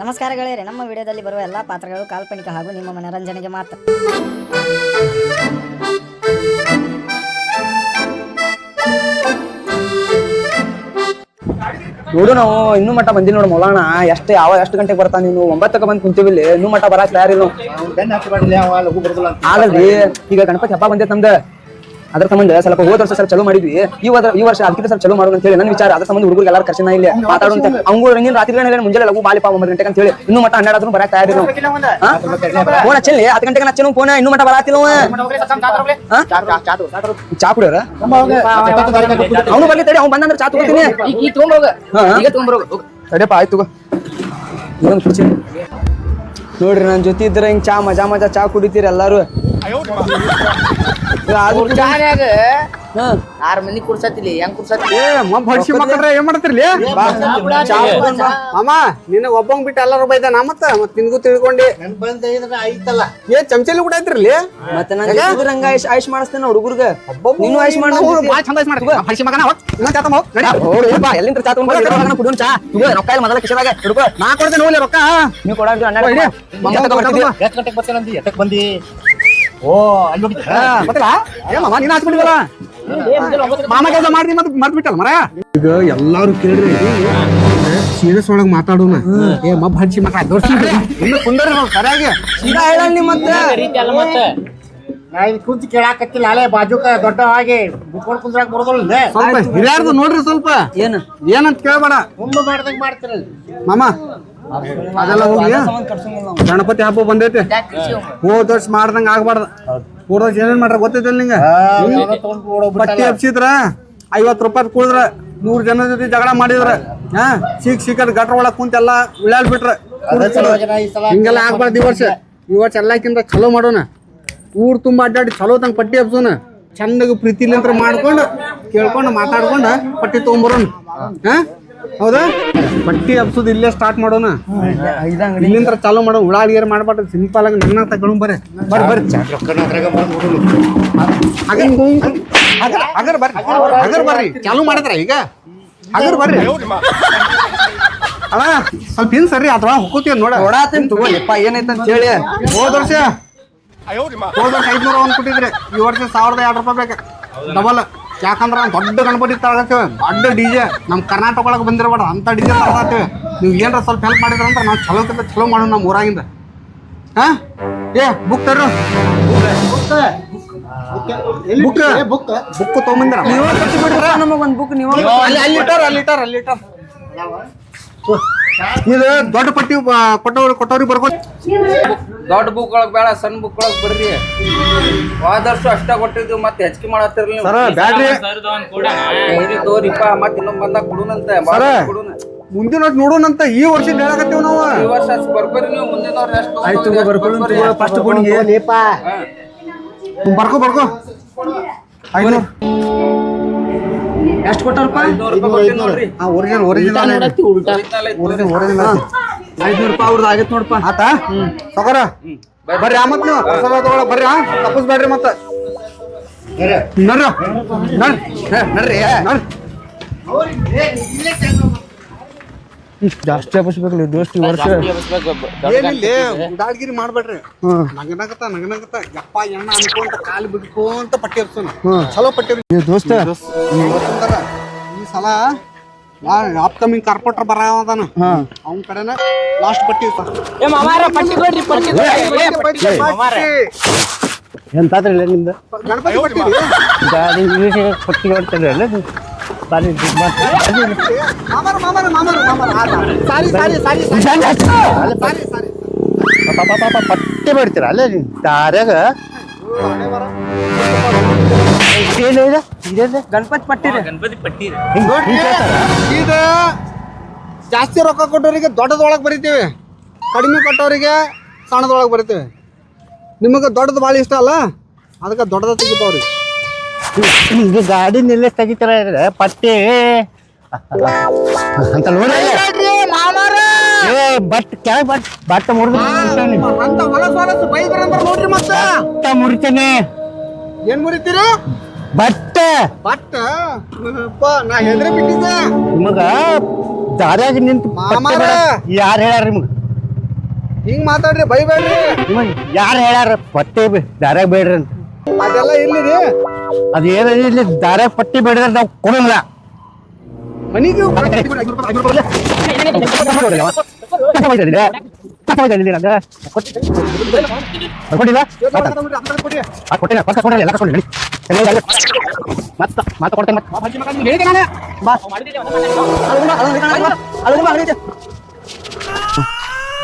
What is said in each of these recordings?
ನಮಸ್ಕಾರ ಗೆಳೆಯರೆ ನಮ್ಮ ವಿಡಿಯೋದಲ್ಲಿ ಬರುವ ಎಲ್ಲಾ ಪಾತ್ರಗಳು ಕಾಲ್ಪನಿಕ ಹಾಗೂ ನಿಮ್ಮ ಮನರಂಜನೆಗೆ ಮಾತ್ರ. ನೋಡು ನಾವು ಇನ್ನು ಮಟ್ಟ ಬಂದಿಲ್ಲ ನೋಡು ಮೌಲಾಣ ಎಷ್ಟು ಯಾವ ಎಷ್ಟು ಗಂಟೆಗೆ ಬರ್ತಾ ನೀನು? ಒಂಬತ್ತಕ್ಕೆ ಬಂದು ಕುಂತೀವಿ ಇಲ್ಲಿ. ಇನ್ನು ಮಟ್ಟ ಬರಾಕ್ ತಯಾರಿಲ್ಲ. ಆಗಲ್ರಿ. ಈಗ ಗಣಪತಿ ಹಬ್ಬ ಬಂದೈತೆ ನಮ್ದು. ಅದ್ರ ಸಂಬಂಧ ಸ್ವಲ್ಪ ಹೋದ ವರ್ಷ ಸ್ವಲ್ಪ ಚಲೋ ಮಾಡಿದ್ವಿ. ಈ ವರ್ಷ ಈ ವರ್ಷ ಅದಕ್ಕಿಂತ ಸ್ವಲ್ಪ ಚಲೋ ಮಾಡೋಣ ಅಂತ ಹೇಳಿ ನನ್ನ ವಿಚಾರ. ಅದ್ರ ಸಂಬಂಧ ಹುಡುಗರಿಗೆ ಎಲ್ಲಾರು ಕರ್ಶನ ಇಲ್ಲ ಮಾತಾಡುವಂತ ಅವ್ನು ರಂಗಿನ ರಾತ್ರಿ ಹೇಳಿ ಮುಂಜಾನೆ ಲಘು ಬಾಲಿಪ ಒಂಬತ್ತು ಗಂಟೆಗೆ ಅಂತ ಹೇಳಿ ಇನ್ನೂ ಮಟ್ಟ ಹನ್ನೆರಡು ಆದ್ರೂ ಬರಕ್ಕೆ ತಯಾರಿಲ್ಲ ನಾವು ಫೋನ್ ಹಚ್ಚಲಿ ಹತ್ತು ಗಂಟೆಗೆ ಹಚ್ಚನು ಫೋನ್. ಇನ್ನೂ ಮಟ್ಟ ಬರಾತಿಲ್ಲ ಚಾ ಕುಡಿಯೋರ? ಅವನು ಬರ್ಲಿ ತಡಿ ಅವ್ನು ಬಂದಂದ್ರೆ ಚಾ ತಗೋತೀನಿ ತಡಿಯಪ್ಪ ಆಯ್ತು ಇದೊಂದು ಕುರ್ಚಿ ನೋಡ್ರಿ ನನ್ನ ಜೊತೆ ಇದ್ರೆ ಹಿಂಗ್ ಚಾ ಮಜಾ ಮಜಾ ಚಾ ಕುಡಿತೀರಿ ಎಲ್ಲಾರು. ಇದು ಹಾ. ಆರ್ ಮಂದಿ ಕುಡ್ಸತಿಲಿ ಹೆಂಗ್ ಕುಡ್ಸತಿಲಿ ಹಡ್ಸಿ ಮಕ್ಕಳ್ರೆ ಏನ್ ಮಾಡ್ತಿರ್ಲಿ? ಬಾ, ಚಾ ಕುಡ್ಕೊಂಡ್ ಬಾ. ಅಮ್ಮ ನಿನ್ನ ಒಬ್ಬಂಗ್ ಬಿಟ್ಟು ಎಲ್ಲಾರು ನಾ ಮತ್ತ? ಮತ್ ನಿನ್ಗೂ ತಿಳ್ಕೊಂಡಿ. ನನ್ ಬಂದ ಐತಲ್ಲ. ಏ ಚಮಚಲಿ ಕೂಡ ಐತಿರ್ಲಿ ಮತ್ತೆ ನಾನು ಹಂಗ ಆಯ್ಸ್ ಆಯ್ಸ್ ಮಾಡಿಸ್ತೇನೆ ಹುಡುಗರ್ಗ. ನೀನು ಆಯ್ಸ್ ಮಾಡ ಚಂದ ಐಸ್ ಮಾಡು ಹಡ್ಸಿ ಮಗನ ಹೋಗ್. ಇನ್ನೊಂದ್ ಚಾತ ಹೋಗ್ ನಡಿ. ಎಲ್ಲಿಂದ ಚಾ. ತಗೋ ರೊಕ್ಕ ಇಲ್ಲ ಮೊದಲ ಕಿಶದಾಗ. ಹಿಡ್ಕೋ ನಾ ಕೊಡ್ತೇನೆ ಹೋಗ್ಲಿ ರೊಕ್ಕ. ನೀವು ಹನ್ನೆರಡು ಗಂಟೆಗೆ ಬಂದಿ? ಓ ಅಲ್ಲಿ ಹೋಗಿದ್ದ ಹಾ, ಗೊತ್ತಿಲ್ಲ? ಏ ಮಾಮ ನೀನ್ ಹಾಕ್ಬಿಟ್ಟಿವಲ್ಲ ಮಾಮ ಕೆಲಸ ಮಾಡ್ದಿ ಮತ್ ಮರ್ತ್ ಬಿಟ್ಟಲ್ಲ ಮರ ಈಗ ಎಲ್ಲಾರು ಕೇಳ್ರಿ. ಸೀರಿಯಸ್ ಒಳಗ್ ಮಾತಾಡೋಣ. ಏ ಮಬ್ಬ ಹಡ್ಸಿ ಮಕ್ಕ ಇನ್ನು ಕುಂದರ ಸರಿಯಾಗಿ. ಸೀದಾ ಹೇಳಲ್ಲ ನೀ ಮತ್ತೆ? ನಾ ಇಲ್ಲಿ ಕುಂತು ಕೇಳಾಕತ್ತಿಲ್ಲ ಅಲೆ ಬಾಜುಕ ದೊಡ್ಡ ಹಾಗೆ ಮುಕ್ಕೊಂಡು ಕುಂದ್ರಾಗ ಬರೋದಿಲ್ಲ ಸ್ವಲ್ಪ ಹಿರಿಯಾರ್ದು ನೋಡ್ರಿ ಸ್ವಲ್ಪ. ಏನು? ಏನಂತ ಕೇಳಬೇಡ. ತುಂಬ ಮಾಡ್ದಂಗ್ ಮಾಡ್ತಿರಲ್ಲ. ಮಾಮ ಅದೆಲ್ಲ ಹೋಗಿ ಗಣಪತಿ ಹಬ್ಬ ಬಂದೈತೆ. ಹೋದ ವರ್ಷ ಮಾಡ್ದಂಗ ಆಗ್ಬಾರ್ದ. ಹೋದ. ವರ್ಷ ಏನೇನ್ ಮಾಡ್ರ ಗೊತ್ತೈತಿಲ್ಲ ನಿಂಗ? ಪಟ್ಟಿ ಹಬ್ಸಿದ್ರ ಐವತ್ ರೂಪಾಯಿ ಕುಳಿದ್ರ ನೂರ್ ಜನ ಜೊತೆ ಜಗಳ ಮಾಡಿದ್ರ ಹಾ ಸಿಕ್ ಸಿಕ್ಕದ್ ಗಟ್ರ ಒಳಗ್ ಕುಂತ ಎಲ್ಲಾ ಉಳ್ಯಾಲ್ ಬಿಟ್ರ ಹಿಂಗೆಲ್ಲ ಆಗ್ಬಾರ್ದು ಈ ವರ್ಷ. ಈ ವರ್ಷ ಎಲ್ಲಕ್ಕಿಂತ ಚಲೋ ಮಾಡೋಣ. ಊರ್ ತುಂಬಾ ಅಡ್ಡಾಡಿ ಚಲೋ ತಂಗ ಪಟ್ಟಿ ಹಬ್ಸೋಣ. ಚಂದಾಗ ಪ್ರೀತಿಲಿಂತ್ರ ಮಾಡ್ಕೊಂಡು ಕೇಳ್ಕೊಂಡು ಮಾತಾಡ್ಕೊಂಡು ಪಟ್ಟಿ ತೊಗೊಂಬರೋಣ. ಹಾ? ಹೌದಾ? ಬಟ್ಟಿ ಹಬ್ಸೋದು ಇಲ್ಲೇ ಸ್ಟಾರ್ಟ್ ಮಾಡೋಣ. ಇಲ್ಲಿಂದ ಚಾಲೂ ಮಾಡೋ. ಉಳ್ಳಾಗಡ್ಡಿ ಮಾಡ್ಬಾರ್ದು. ಸಿಂಪಲ್ ಆಗಿ ನನ್ನ ತಗೊಂಡು ಬರ್ರಿ. ಬರ್ರಿ ಬರ್ರಿ. ಅಗರ್ ಬರ್ರಿ. ಅಗರ್ ಬರ್ರಿ. ಚಾಲೂ ಮಾಡಿದ್ರ ಈಗ. ಅಗರ್ ಬರ್ರಿ. ಅಲ್ಲ ಸ್ವಲ್ಪ ಹಿಂದ್ ಸರಿ ಅಥವಾ ಹೋಗ್ತೀವಿ ನೋಡ. ಕೊಡಾತೀನಿ ತಗೋಪ್ಪ ಏನೈತೆ ಅಂತ ಹೇಳಿ. ಹೋದ ವರ್ಷ ಹೋದ ವರ್ಷ ಐದ್ನೂರ ಒಂದ್ ಕೊಟ್ಟಿದ್ರಿ. ಈ ವರ್ಷ ಸಾವಿರದ ಎರಡು ರೂಪಾಯಿ ಬೇಕು. ಡಬಲ್ ಯಾಕಂದ್ರ ದೊಡ್ಡ ಗಣಪತಿ ತಗೊಳತ್ತೇವೆ ದೊಡ್ಡ ಡಿಜೆ ನಮ್ಮ ಕರ್ನಾಟಕ ಒಳಗೆ ಬಂದಿರಬೇಡ ಅಂತ ಡಿಜೆ ತಗೊಳತ್ತೇವೆ ನೀವು ಏನಾರ ಸ್ವಲ್ಪ ಹೆಲ್ಪ್ ಮಾಡಿದ್ರ ಅಂದ್ರೆ ನಾವು ಚಲೋ ಚಲೋ ಮಾಡೋಣ ನಮ್ಮ ಊರಾಗಿಂದ. ಹಾ? ಏ ಬುಕ್ ತರು ಬುಕ್ ಬುಕ್ ಬುಕ್ ತೊಗೊಂಬಂದ್ರ? ನೀವು ಕೊಟ್ಟು ಬಿಡ್ರ ನಮಗೆ ಒಂದ್ ಬುಕ್ ನೀವು ಅಲ್ಲಿ ಅಲ್ಲಿ ಇಟ್ಟಾರ ಅಲ್ಲಿ ಇಟ್ಟಾರ ಅಲ್ಲಿ ಇಟ್ಟಾರ ಇದು ದೊಡ್ಡ ಪಟ್ಟಿ ಕೊಟ್ಟವ್ರು ಕೊಟ್ಟವ್ರಿಗೆ ಬರ್ಕೊಂಡು ದೊಡ್ಡ ಬುಕ್ ಒಳಗ್ ಬೇಡ ಸಣ್ಣ ಬುಕ್ ಒಳಗ್ ಬರ್ರಿ. ಆದಷ್ಟು ಅಷ್ಟೇ ಕೊಟ್ಟಿದ್ವಿ ಮತ್ತೆ ಹೆಚ್ಚಿಗೆ ಮಾಡತ್ತಿರ್ಲಿ ಸರ ಬ್ಯಾಡ್ರಿ. ಡೈರಿ ತೋರಿಪ್ಪ ಮತ್ತೆ ಇನ್ನೊಂದ್ ಬಂದಾಗ ಕೊಡುನಂತೆ. ಕೊಡುನ ಮುಂದಿನ ವರ್ಷ ನೋಡೋಣಂತ ಈ ವರ್ಷ ಹೇಳಕತ್ತೀವಿ ನಾವು. ಈ ವರ್ಷ ಬರ್ಬರಿ ನೀವು ಮುಂದಿನ ವರ್ಷ ಎಷ್ಟು ಆಯ್ತು ತಗೋ ಫಸ್ಟ್ ಕೊಡಿಗೆ ಬರ್ಕೋ ಬರ್ಕೋ. ಐನೂರು. ಎಷ್ಟು ಕೊಟ್ಟಾರಪ್ಪ ಒರಿಜಿನಲ್ ಒರಿಜಿನಲ್ ಒರಿಜಿನಲ್ ಒರಿಜಿನಲ್ ಐದ್ನೂರು ರೂಪಾಯಿ ಅವ್ರದ್ದು ಆಗೈತೆ ನೋಡಪ್ಪ ಆತಾ? ತಗೋರ ಬರ್ರಿ. ಆ ಮತ್ತೆ ನೀವು. ತಗೊಳಕ್ ಬರ್ರಿ ಆ. ತಪ್ಪಿಸ್ಬೇಡ್ರಿ ಮತ್ತ. ನಡ್ರಿ. ನಡ್ರಿ. ನಡ್ರಿ. ನಡ್ ಜಾಸ್ತಿ ಹಬ್ಬಿಸ್ಬೇಕಲ್ಲ ದೋಸ್ತಿ ವರ್ಷ. ಏನಿಲ್ಲ ಉಡಾಡ್ಗಿರಿ ಮಾಡ್ಬೇಡ್ರಿ. ನಗನಗತ ನಗನಗತ ಯಪ್ಪ ಎಣ್ಣ ಅನ್ಕೊಂತ ಕಾಲು ಬಿಡ್ಕೊಂತ ಪಟ್ಟಿ ಹಬ್ಸೋಣ ಚಲೋ ಪಟ್ಟಿ ದೋಸ್ತ. ಇವತ್ತಿಂದರ ಈ ಸಲ ಅಪ್ಕಮಿಂಗ್ ಕಾರ್ಪೊರೇಟರ್ ಬರದಾನ ಅವನ ಕಡೆನ ಲಾಸ್ಟ್ ಪಟ್ಟಿ ಪಟ್ಟಿ ಕೊಡ್ರಿ ಪಟ್ಟಿ ಎಂತಾದ್ರಿಲ್ಲ ನಿಮ್ದು. ಗಣಪತಿ ಪಟ್ಟಿ ಪಟ್ಟಿ ಕೊಡ್ತಾರೆ ಅಲ್ಲ ಬಾರಿ ಮಾಮಾರ ಮಾಮಾರ ಮಾಮಾರ ಮಾಮಾರ. ಸಾರಿ ಸಾರಿ ಸಾರಿ ಸಾರಿ. ಸಾರಿ ಪಾಪ ಪಾಪ ಪಟ್ಟಿ ಮಾಡ್ತೀರ ಅಲ್ಲೇ ದಾರ್ಯಾಗ? ಗಣಪತಿ ಇದೇನೆ? ಗಣಪತಿ ಪಟ್ಟಿ ಇದು. ಈಗ ಜಾಸ್ತಿ ರೊಕ್ಕ ಕೊಟ್ಟವರಿಗೆ ದೊಡ್ಡದೊಳಗೆ ಬರಿತೀವಿ. ಕಡಿಮೆ ಕೊಟ್ಟವರಿಗೆ ಸಣ್ಣದೊಳಗೆ ಬರಿತೀವಿ. ನಿಮಗೆ ದೊಡ್ಡದು ಭಾಳ ಇಷ್ಟ ಅಲ್ಲ? ಅದಕ್ಕೆ ದೊಡ್ಡದ ತೆಗಿತಾವ್ರಿ ಇದು ಗಾಡಿ ನಿಲ್ಲಿಸ್ ತೆಗಿತಾರ ಪಟ್ಟಿ ಅಂತ ನೋಡಿ ಏ ಬಟ್ ಕೆಳಗೆ ಬಟ್ ಬಟ್ಟ ಮುರಿದು ಅಂತ ಹೊಲಸು ಹೊಲಸು ಅಂತ ನೋಡ್ರಿ ಮತ್ತೆ. ಬಟ್ಟ ಮುರಿತೇನೆ. ಏನ್ ಮುರಿತೀರಿ? ಬಟ್ಟ. ಬಟ್ಟ? ನಾ ಹೆದ್ರೆ ಬಿಟ್ಟಿದ್ದೆ. ನಿಮಗ ದಾರ್ಯಾಗ ನಿಂತು ಮಾಮಾರ. ಯಾರು ಹೇಳ್ಯಾರ ನಿಮ್ಗೆ? ಹಿಂಗ್ ಮಾತಾಡ್ರಿ ಬೈಬೇಡ್ರಿ. ನಿಮಗೆ ಯಾರು ಹೇಳ್ಯಾರ? ಪಟ್ಟೆ ದಾರ್ಯಾಗ ಬೇಡ್ರಿ ಅಂತ. ಅದೆಲ್ಲ ಇಲ್ಲಿರಿ ಅದೇನ ಇಲ್ಲಿ ದಾರೆ ಪಟ್ಟಿ ಬೇಡಿದ್ರೆ ನಾವು ಮನಿಗೆ ಕೊಡಲ್ಲ ಎಲ್ಲ ಕಸ್ಕೊಂಡು ಮತ್ತ ಮತ್ತೆ ಕೊಡ್ತೇನೆ ಮತ್ತೆ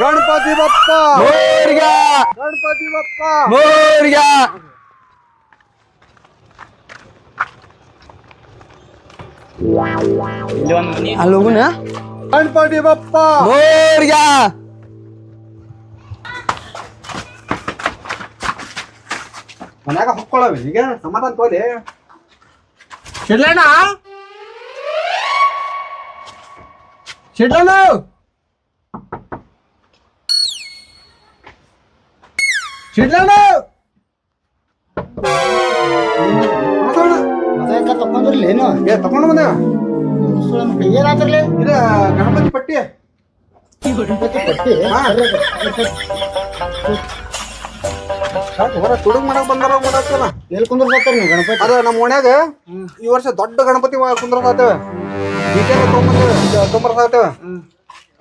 ಗಣಪತಿ ಬಪ್ಪ. ಗಣಪತಿ ಬಪ್ಪ. ಅಲ್ಲಿ ಹೋಗುನ ಗಣಪತಿ ಬಪ್ಪ ಮನ್ಯಾಗ ಹೊಕ್ಕೊಳ್ಳವಿ ಈಗ ಸಮಾಧಾನ ತೋಲಿ ಶಿಡ್ಲಣ್ಣ ಶಿಡ್ಲಣ್ಣ ಶಿಡ್ಲಣ್ಣ ತಕೊಂಡ್ರಲ್ಲ ಏನು? ಏ ತಗೊಂಡು ಬಂದೆ. ಏನಾದ್ರಲ್ಲ ಇದು ಗಣಪತಿ ಪಟ್ಟಿ. ಹೊರ ತುಡುಗ್ ಮಾಡಕ್ ಬಂದಾರ ಮಾಡತ್ತಲ್ಲ ಎಲ್ಲಿ ಕುಂದ್ರ ಬರ್ತಾರ ನೀವು ಗಣಪತಿ? ಅದ ನಮ್ಮ ಓಣ್ಯಾಗ ಈ ವರ್ಷ ದೊಡ್ಡ ಗಣಪತಿ ಕುಂದ್ರಸಾತೇವ ಬೀಟೆಲ್ಲ ತೊಂಬರ್ ತೊಗೊಂಬರ್ಸಾತೇವ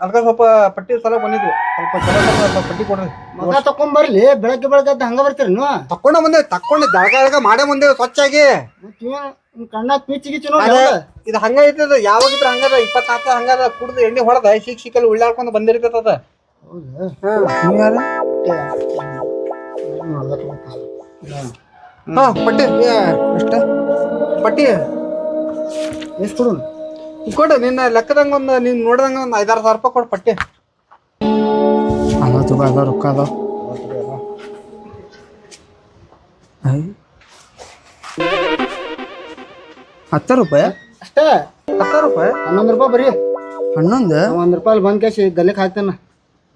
ಅದಕ್ಕೆ ಸ್ವಲ್ಪ ಪಟ್ಟಿ ಸಲ ಬಂದಿದ್ವಿ. ಸ್ವಲ್ಪ ಚಲೋ ಸ್ವಲ್ಪ ಪಟ್ಟಿ ಕೊಡ್ರಿ. ಮಗ ತಕೊಂಡ್ ಬರ್ಲಿ ಬೆಳಗ್ಗೆ ಬೆಳಗ್ಗೆ ಎದ್ದು ಹಂಗ ಬರ್ತೀರಿ ನೀವು? ತಕೊಂಡ ಬಂದೆ ತಕೊಂಡೆ ದಳಗ ಮಾಡೇ ಮುಂದೆ ಸ್ವಚ್ಛಾಗಿ. ಕಣ್ಣಾಗ ಪೀಚಿ ಗೀಚಿ ಅದ ನೋಡಿ ಇದು ಹಂಗ ಇರ್ತದ ಯಾವಾಗ ಇದ್ರ ಹಂಗದ ಇಪ್ಪತ್ತಾತ ಹಂಗದ ಕುಡ್ದು ಎಣ್ಣೆ ಹೊಡೆದ ಶಿಕ್ ಶಿಕ್ಕಲ್ಲಿ ಉಳ್ಳಾಡ್ಕೊಂಡು ಬಂದಿರ್ತದ ಹಾ. ಪಟ್ಟಿ. ಏ, ಅಷ್ಟ. ಪಟ್ಟಿ. ಎಷ್ಟು ಕೊಡು ಕೊಡು ನಿನ್ನ ಲೆಕ್ಕದಂಗ ಒಂದು ನಿನ್ನ ನೋಡ್ದಂಗ ಒಂದು ಐದಾರು ಸಾವಿರ ರೂಪಾಯಿ ಕೊಡು ಪಟ್ಟಿ. ಅದ ತುಗ ಅದ ರೊಕ್ಕ ಅದ ಹತ್ತ ರೂಪಾಯಿ? ಅಷ್ಟೇ? ಹತ್ತ ರೂಪಾಯಿ? ಹನ್ನೊಂದು ರೂಪಾಯಿ ಬರೀ. ಹನ್ನೊಂದು? ಒಂದ್ ರೂಪಾಯಿ ಬಂದ್ ಕ್ಯಾಶ್ ಗಲ್ಲಕ್ ಹಾಕ್ತಾನ.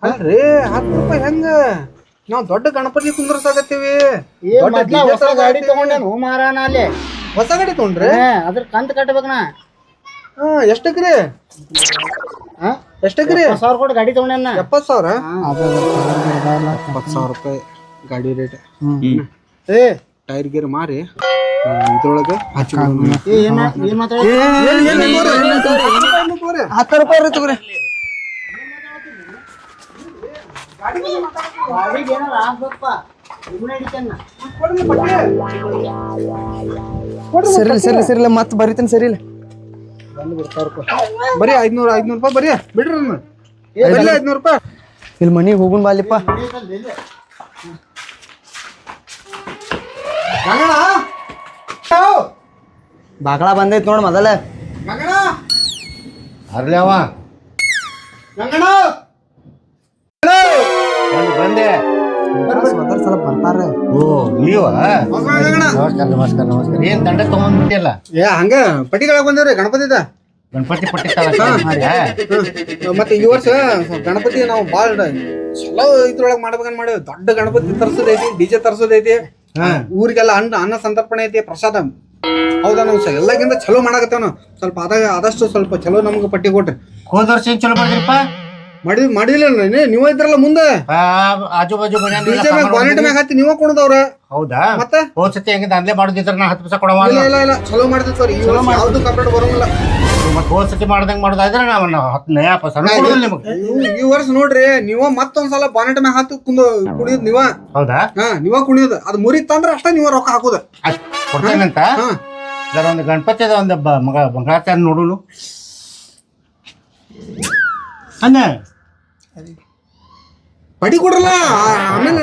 ಅಲ್ರಿ ಹತ್ತು ರೂಪಾಯಿ ಹೆಂಗ? ನಾವು ದೊಡ್ಡ ಗಣಪತಿ ಮೊದ್ಲ ಹೊಸ ಗಾಡಿ. ತಗೊಂಡೇನು ಮಾರಾಣ ಅಲ್ಲಿ? ಹೊಸ ಗಾಡಿ ತೊಗೊಂಡ್ರಿ? ಅದ್ರ ಕಂತ ಕಟ್ಟಬೇಕನ ಹಾ ಎಕರೆ ಹಾ ಎಷ್ಟು ಎಪ್ಪತ್ತ್ ಸಾವಿರ ಕೊಟ್ಟು ಗಾಡಿ ತಗೊಂಡೇನ ಎಪ್ಪತ್ತು ಸಾವಿರ ಎಪ್ಪತ್ತು ಸಾವಿರ ರೂಪಾಯಿ ಗಾಡಿ ರೇಟ್ ಏ ಟೈರ್ ಗೀರ್ ಮಾರಿ ಇದ್ರೊಳಗೆ ಹತ್ತು ರೂಪಾಯಿ ರೀ ತಗೋರಿ ಸರಿಲ್ಲ ಮತ್ತೆ ಬರಿತೇನೆ ಸರಿ ಸರಿ ಸರಿ ಮತ್ತೆ ಬರಿತೀನಿ ಬರೀ ಐದ್ನೂರು ಐದ್ನೂರು ರೂಪಾಯಿ ಬರೀ ಬಿಡ್ರಿ. ಬರೀ ಐದ್ನೂರು ರೂಪಾಯಿ. ಇಲ್ಲಿ ಮನಿಗೆ ಹೋಗುನ್ ಬಾಲಿಪ್ಪ ಬಾಕಳ ಬಂದೈತ್ ನೋಡ್ ಮೊದಲ. ಅರ್ಲಿ ಅವ. ಬಂದೆ. ಸಲ ಬರ್ತಾರ ಓ ನೀವ? ನಮಸ್ಕಾರ ನಮಸ್ಕಾರ ನಮಸ್ಕಾರ ಏನ್ ದಂಡ ಏ ಹಂಗ ಪಟ್ಟಿಗಳ ಬಂದೇವ್ರಿ ಗಣಪತಿದ. ಗಣಪತಿ ಪಟ್ಟಿ ಮತ್ತೆ ಈ ವರ್ಷ ಗಣಪತಿ ನಾವು ಬಾಳ ಚಲೋ ಇದ್ರೊಳಗ ಮಾಡ್ಬೇಕಂತ ಮಾಡೇವಿ. ದೊಡ್ಡ ಗಣಪತಿ ತರ್ಸೋದೈತಿ ಡಿಜೆ ತರ್ಸೋದೈತಿ. ಊರಿಗೆಲ್ಲ ಅನ್ನ ಅನ್ನ ಸಂತರ್ಪಣೆ ಐತಿ ಪ್ರಸಾದ. ಹೌದಾ ನಾವು ಸ- ಎಲ್ಲಕ್ಕಿಂತ ಚಲೋ ಮಾಡಾಕತ್ತೇವ್ ನಾವು. ಸ್ವಲ್ಪ ಆದಾಗ ಆದಷ್ಟು ಸ್ವಲ್ಪ ಚಲೋ ನಮ್ಗೆ ಪಟ್ಟಿ ಕೊಟ್ರಿ. ಹೋದ ವರ್ಷ ಚಲೋ ಮಾಡಿದ್ರಪ್ಪ? ಮಾಡಿದ್ ಮಾಡಿದಿಲ್ಲ ನೀವ ಇದ್ರಲ್ಲ ಮುಂದೆ? ಆಜು ಬಾಜು ಮನೆ ಮ್ಯಾಗ ಹತ್ತಿ ನೀವ ಕೊಡದವ್ರ? ಹೌದಾ? ಮತ್ತೆ? ಹೋದ್ ಸತಿ ಹೆಂಗಿದ ಅಲ್ಲೇ ಮಾಡೋದಿದ್ರ ನಾ ಹತ್ತು ಪೈಸೆ ಕೊಡವ ಇಲ್ಲ ಇಲ್ಲ ಇಲ್ಲ. ಚಲೋ ಮಾಡಿದ್ರಿ ಈ ವರ್ಷ ಯಾವ್ದು ಕಂಪ್ಲೇಂಟ್ ಬರೋಂಗಿಲ್ಲ. ಮತ್ತೆ ಹೋದ್ ಸತಿ ಮಾಡ್ದಂಗ್ ಮಾಡೋದಾದ್ರೆ ನಾವು ಹತ್ತು ನಯಾ ಪೈಸಾ ನಿಮಗೆ. ಈ- ವರ್ಷ ನೋಡ್ರಿ ನೀವ ಮತ್ತೊಂದ್ಸಲ ಬಾನೆಟ್ ಮ್ಯಾಗ ಹತ್ತು ಕುಂದು ಕುಣಿಯೋದ್ ನೀವ? ಹೌದಾ? ಹಾ ನೀವ ಕುಣಿಯೋದು. ಅದು ಮುರಿತಂದ್ರ ಅಷ್ಟೇ ನೀವ ರೊಕ್ಕ ಹಾಕೋದು. ಅಷ್ಟ್ ಕೊಡ್ತೇನಂತ? ಜರ ಒಂದು ಗಣಪತಿ ಅದ ಒಂದು ಬ- ಮಗ ಮಂಗಳಾಚಾರ ನೋಡುನು. ಅನ್ನ ಪಡಿ ಕೊಡ್ರಲ್ಲ. ಆಮೇಲೆ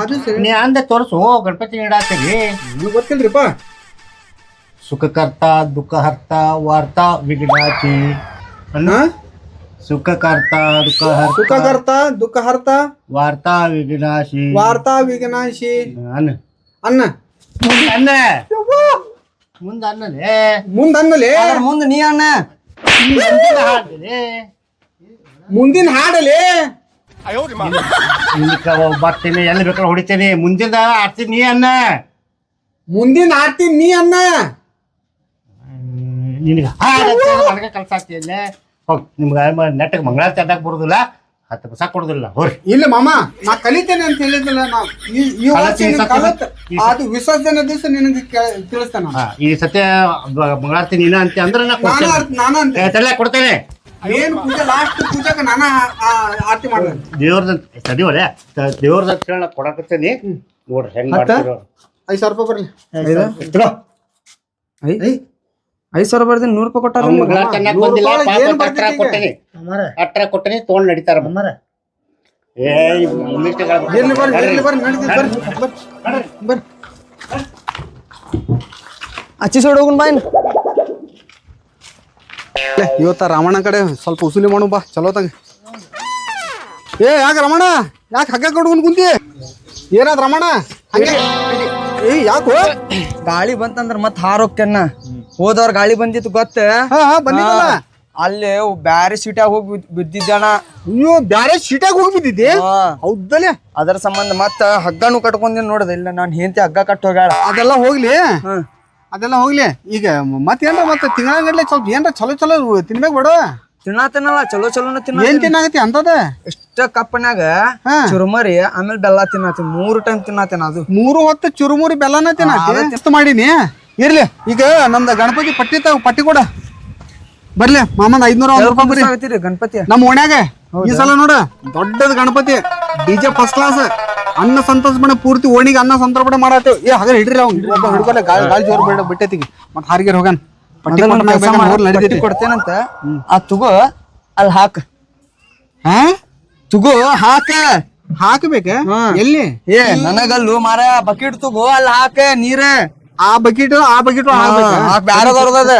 ಅದು ಸರಿ. ನೀ ಅಂದ ತೋರಿಸು ಗಣಪತಿ ನೀಡಾತೀರಿ ನೀವು ಗೊತ್ತಿಲ್ರಿಪ್ಪ. ಸುಖಕರ್ತ ದುಃಖಹರ್ತ ವಾರ್ತ ವಿಘ್ನಾತಿ. ಅಣ್ಣ? ಸುಖಕರ್ತ ದುಃಖಹರ್ತ ಸುಖಕರ್ತ ದುಃಖಹರ್ತ. ವಾರ್ತಾ ವಿಘ್ನಾಶಿ. ವಾರ್ತಾ ವಿಘ್ನಾಶಿ. ಅನ್ನ. ಅನ್ನ. ಮುಂದೆ ಅನ್ನ. ಮುಂದೆ ಅನ್ನಲೇ ಮುಂದ ಅನ್ನಲೆ? ಮುಂದೆ ನೀ ಅಣ್ಣ ಮುಂದಿನ ಹಾಡ್ಲಿ. ನಿನ್ಕ ಬರ್ತೀನಿ ಎಲ್ಲಿ ಬೇಕಾದ್ರೆ ಹೊಡಿತೀನಿ. ಮುಂದಿನ ಆಡ್ತೀನಿ ನೀ ಅನ್ನ. ಮುಂದಿನ ಆಡ್ತೀನಿ ನೀ ಅನ್ನ. ನಿನಗೆ ಕಲ್ಸಾಕ್ತಿಯಲ್ಲ ಹೋಗ್ ನಿಮ್ಗೆ ನೆಟ್ಟಗೆ ಮಂಗಳ ಅಡ್ಡಾಕ್ ಬರುದಿಲ್ಲ. ಹತ್ತು ಪೈಸಾ ಕೊಡುದಿಲ್ಲ ಹೋರಿ ಇಲ್ಲ ಮಾಮ ನಾ ಕಲಿತೇನೆ ಅಂತ ಹೇಳಿದಿಲ್ಲ ಈ- ವರ್ಷ ಅದು ವಿಸರ್ಜನೆ ದಿವಸ ನಿನಗೆ ತಿಳಿಸ್ತಾನ. ಈ ಸತ್ಯ ಮಂಗಳಾರ್ತಿ ನೀನ ಅಂತ ಅಂದ್ರೆ ನಾ ನಾನು ಕೊಡ್ತೇನೆ. ಏನ್ ಪೂಜೆ ಲಾಸ್ಟ್ ನಾನ ಆರತಿ ಹೇಳಿ ನಾ ಕೊಡಕತ್ತೇನಿ. ನೋಡ್ರಿ ಹೆಂಗ್ ಮಾಡ್ತಿರೋ ಐದ್ ಸಾವಿರ ರೂಪಾಯಿ ಬರ್ಲಿ ತಗೋ. ಐದ್ ಸಾವಿರ ಬರ್ದಿನ ನೂರ್ ರೂಪಾಯಿ ಕೊಟ್ಟಾರ ಅವ್ನ್ ನೂರು ಬಂದಿಲ್ಲ ರೂಪಾಯಿ ಪಾಪ ಏನ್ ಅಂತ ಅಟ್ರ ಬರ್ತೈತಿ ಈಗ? ಕೊಟ್ಟೇನಿ ಅಟ್ರ ಕೊಟ್ಟೇನಿ ತೊಗೊಂಡ್ ನಡೀತಾರ. ಏ ಇರ್ಲಿ ಬರ್ರಿ ಬರ್ರಿ. ಇರ್ಲಿ ಬರ್ರಿ. ನಡೀತಿ ಬರ್ರಿ ಬರ್ರಿ. ಬರ್ರಿ ಅಚ್ಚಿ ಸೈಡ್ ಹೋಗುನ್ ಬಾಯ್ನ ಲೇ, ಇವತ್ತ ರಾಮಣ್ಣ ಕಡೆ ಸ್ವಲ್ಪ ಉಸುಲಿ ಮಾಡು ಬಾ ಚಲೋ ತಂಗ. ಏ ಯಾಕೆ ರಮಣ ಯಾಕೆ ಹಗ್ಗ ಕಡ್ಕೊಂಡು ಕುಂತಿ? ಏನಾದ್ ರಮಣ ಹಂಗೆ ಏ ಯಾಕೋ ಗಾಳಿ ಬಂತಂದ್ರ ಮತ್ ಹಾರೋಕ್ಕೆನ್ನ. ಹೋದವ್ರ ಗಾಳಿ ಬಂದಿತ್ತು ಗೊತ್ತ? ಹಾ ಹಾ ಬಂದಿದ್ದಲ್ಲ ಅಲ್ಲಿ ಬ್ಯಾರೆ ಸೀಟಾಗ ಹೋಗಿ ಬಿದ್ದಿದ್ದಣ. ಅಯ್ಯೋ ಬ್ಯಾರೆ ಸೀಟಾಗ ಹೋಗಿ ಬಿದ್ದಿದ್ದೆ? ಹೌದಲ್ಲ. ಅದರ ಸಂಬಂಧ ಮತ್ತ ಹಗ್ಗನು ಕಟ್ಕೊಂದಿನ್ ನೋಡದ. ಇಲ್ಲ ನಾನು ಹೆಂತಿ ಹಗ್ಗ ಕಟ್ಟ ಹೋಗ್ಯಾಳ. ಅದೆಲ್ಲ ಹೋಗ್ಲಿ. ಅದೆಲ್ಲ ಹೋಗ್ಲಿ. ಈಗ ಮತ್ತೇನ್ರ ಮತ್ತೆ ತಿಂಗಳಗಡ್ಲೆ ಸ್ವಲ್ಪ ಏನ್ರ ಚಲೋ ಚಲೋ ತಿನ್ಬೇಕು ಬೇಡ ತಿನ್ನಲ್ಲ ಚಲೋ ಚಲೋನ ತಿನ್ನ ಏನ್ ತಿನ್ನಾಗತಿ ಅಂತದ ಇಷ್ಟ ಕಪ್ಪನ್ಯಾಗ. ಚುರುಮರಿ ಆಮೇಲೆ ಬೆಲ್ಲ ತಿನ್ನತಿ ಮೂರು ಟೈಮ್ ತಿನ್ನತೇನ ಅದು. ಮೂರು ಹೊತ್ತು ಚುರುಮುರಿ ಬೆಲ್ಲನ ತಿನ್ನತಿ ಎಷ್ಟು ಮಾಡೀನಿ. ಇರ್ಲಿ ಈಗ ನಮ್ದ ಗಣಪತಿ ಪಟ್ಟಿ ತಾವ ಪಟ್ಟಿ ಕೊಡ. ಬರ್ಲಿ ಮಾಮನ್ ಐದ್ನೂರ ಗಣಪತಿ ನಮ್ಮ ಓಣ್ಯಾಗ ಈ ಸಲ ನೋಡ ದೊಡ್ಡದ ಗಣಪತಿ ಡಿಜೆ ಫಸ್ಟ್ ಕ್ಲಾಸ್ ಅನ್ನ ಸಂತೋಷ ಪೂರ್ತಿ ಓಣಿಗೆ ಅನ್ನ ಸಂತರ್ಪಣೆ ಮಾಡತ್ತೇವ್ ಏ ಹಾಗೆ ಹಿಡ್ರಿ ಅವ್ನು ಒಬ್ಬ ಹಿಡ್ಕೊಲ್ಲ ಗಾಳಿ ಗಾಳಿ ಜೋರ್ ಬೇಡ ಬಿಟ್ಟೈತಿಗೆ. ಮತ್ತೆ ಹಾರಿಗೆರ್ ಹೋಗನ್ ಪಟ್ಟಿ ಕೊಡ್ತೇನಂತ ಆ ತುಗೋ ಅಲ್ಲಿ ಹಾಕ. ಹಾ? ತುಗೋ ಹಾಕ. ಹಾಕಬೇಕ? ಎಲ್ಲಿ? ಏ ನನಗಲ್ಲು ಮಾರ ಬಕೆಟ್ ತುಗೋ ಅಲ್ಲಿ ಹಾಕ ನೀರ. ಆ ಬಕೆಟ್ ಆ ಬಕೆಟ್ ಹಾಕ್ ಬ್ಯಾರದವ್ರದದ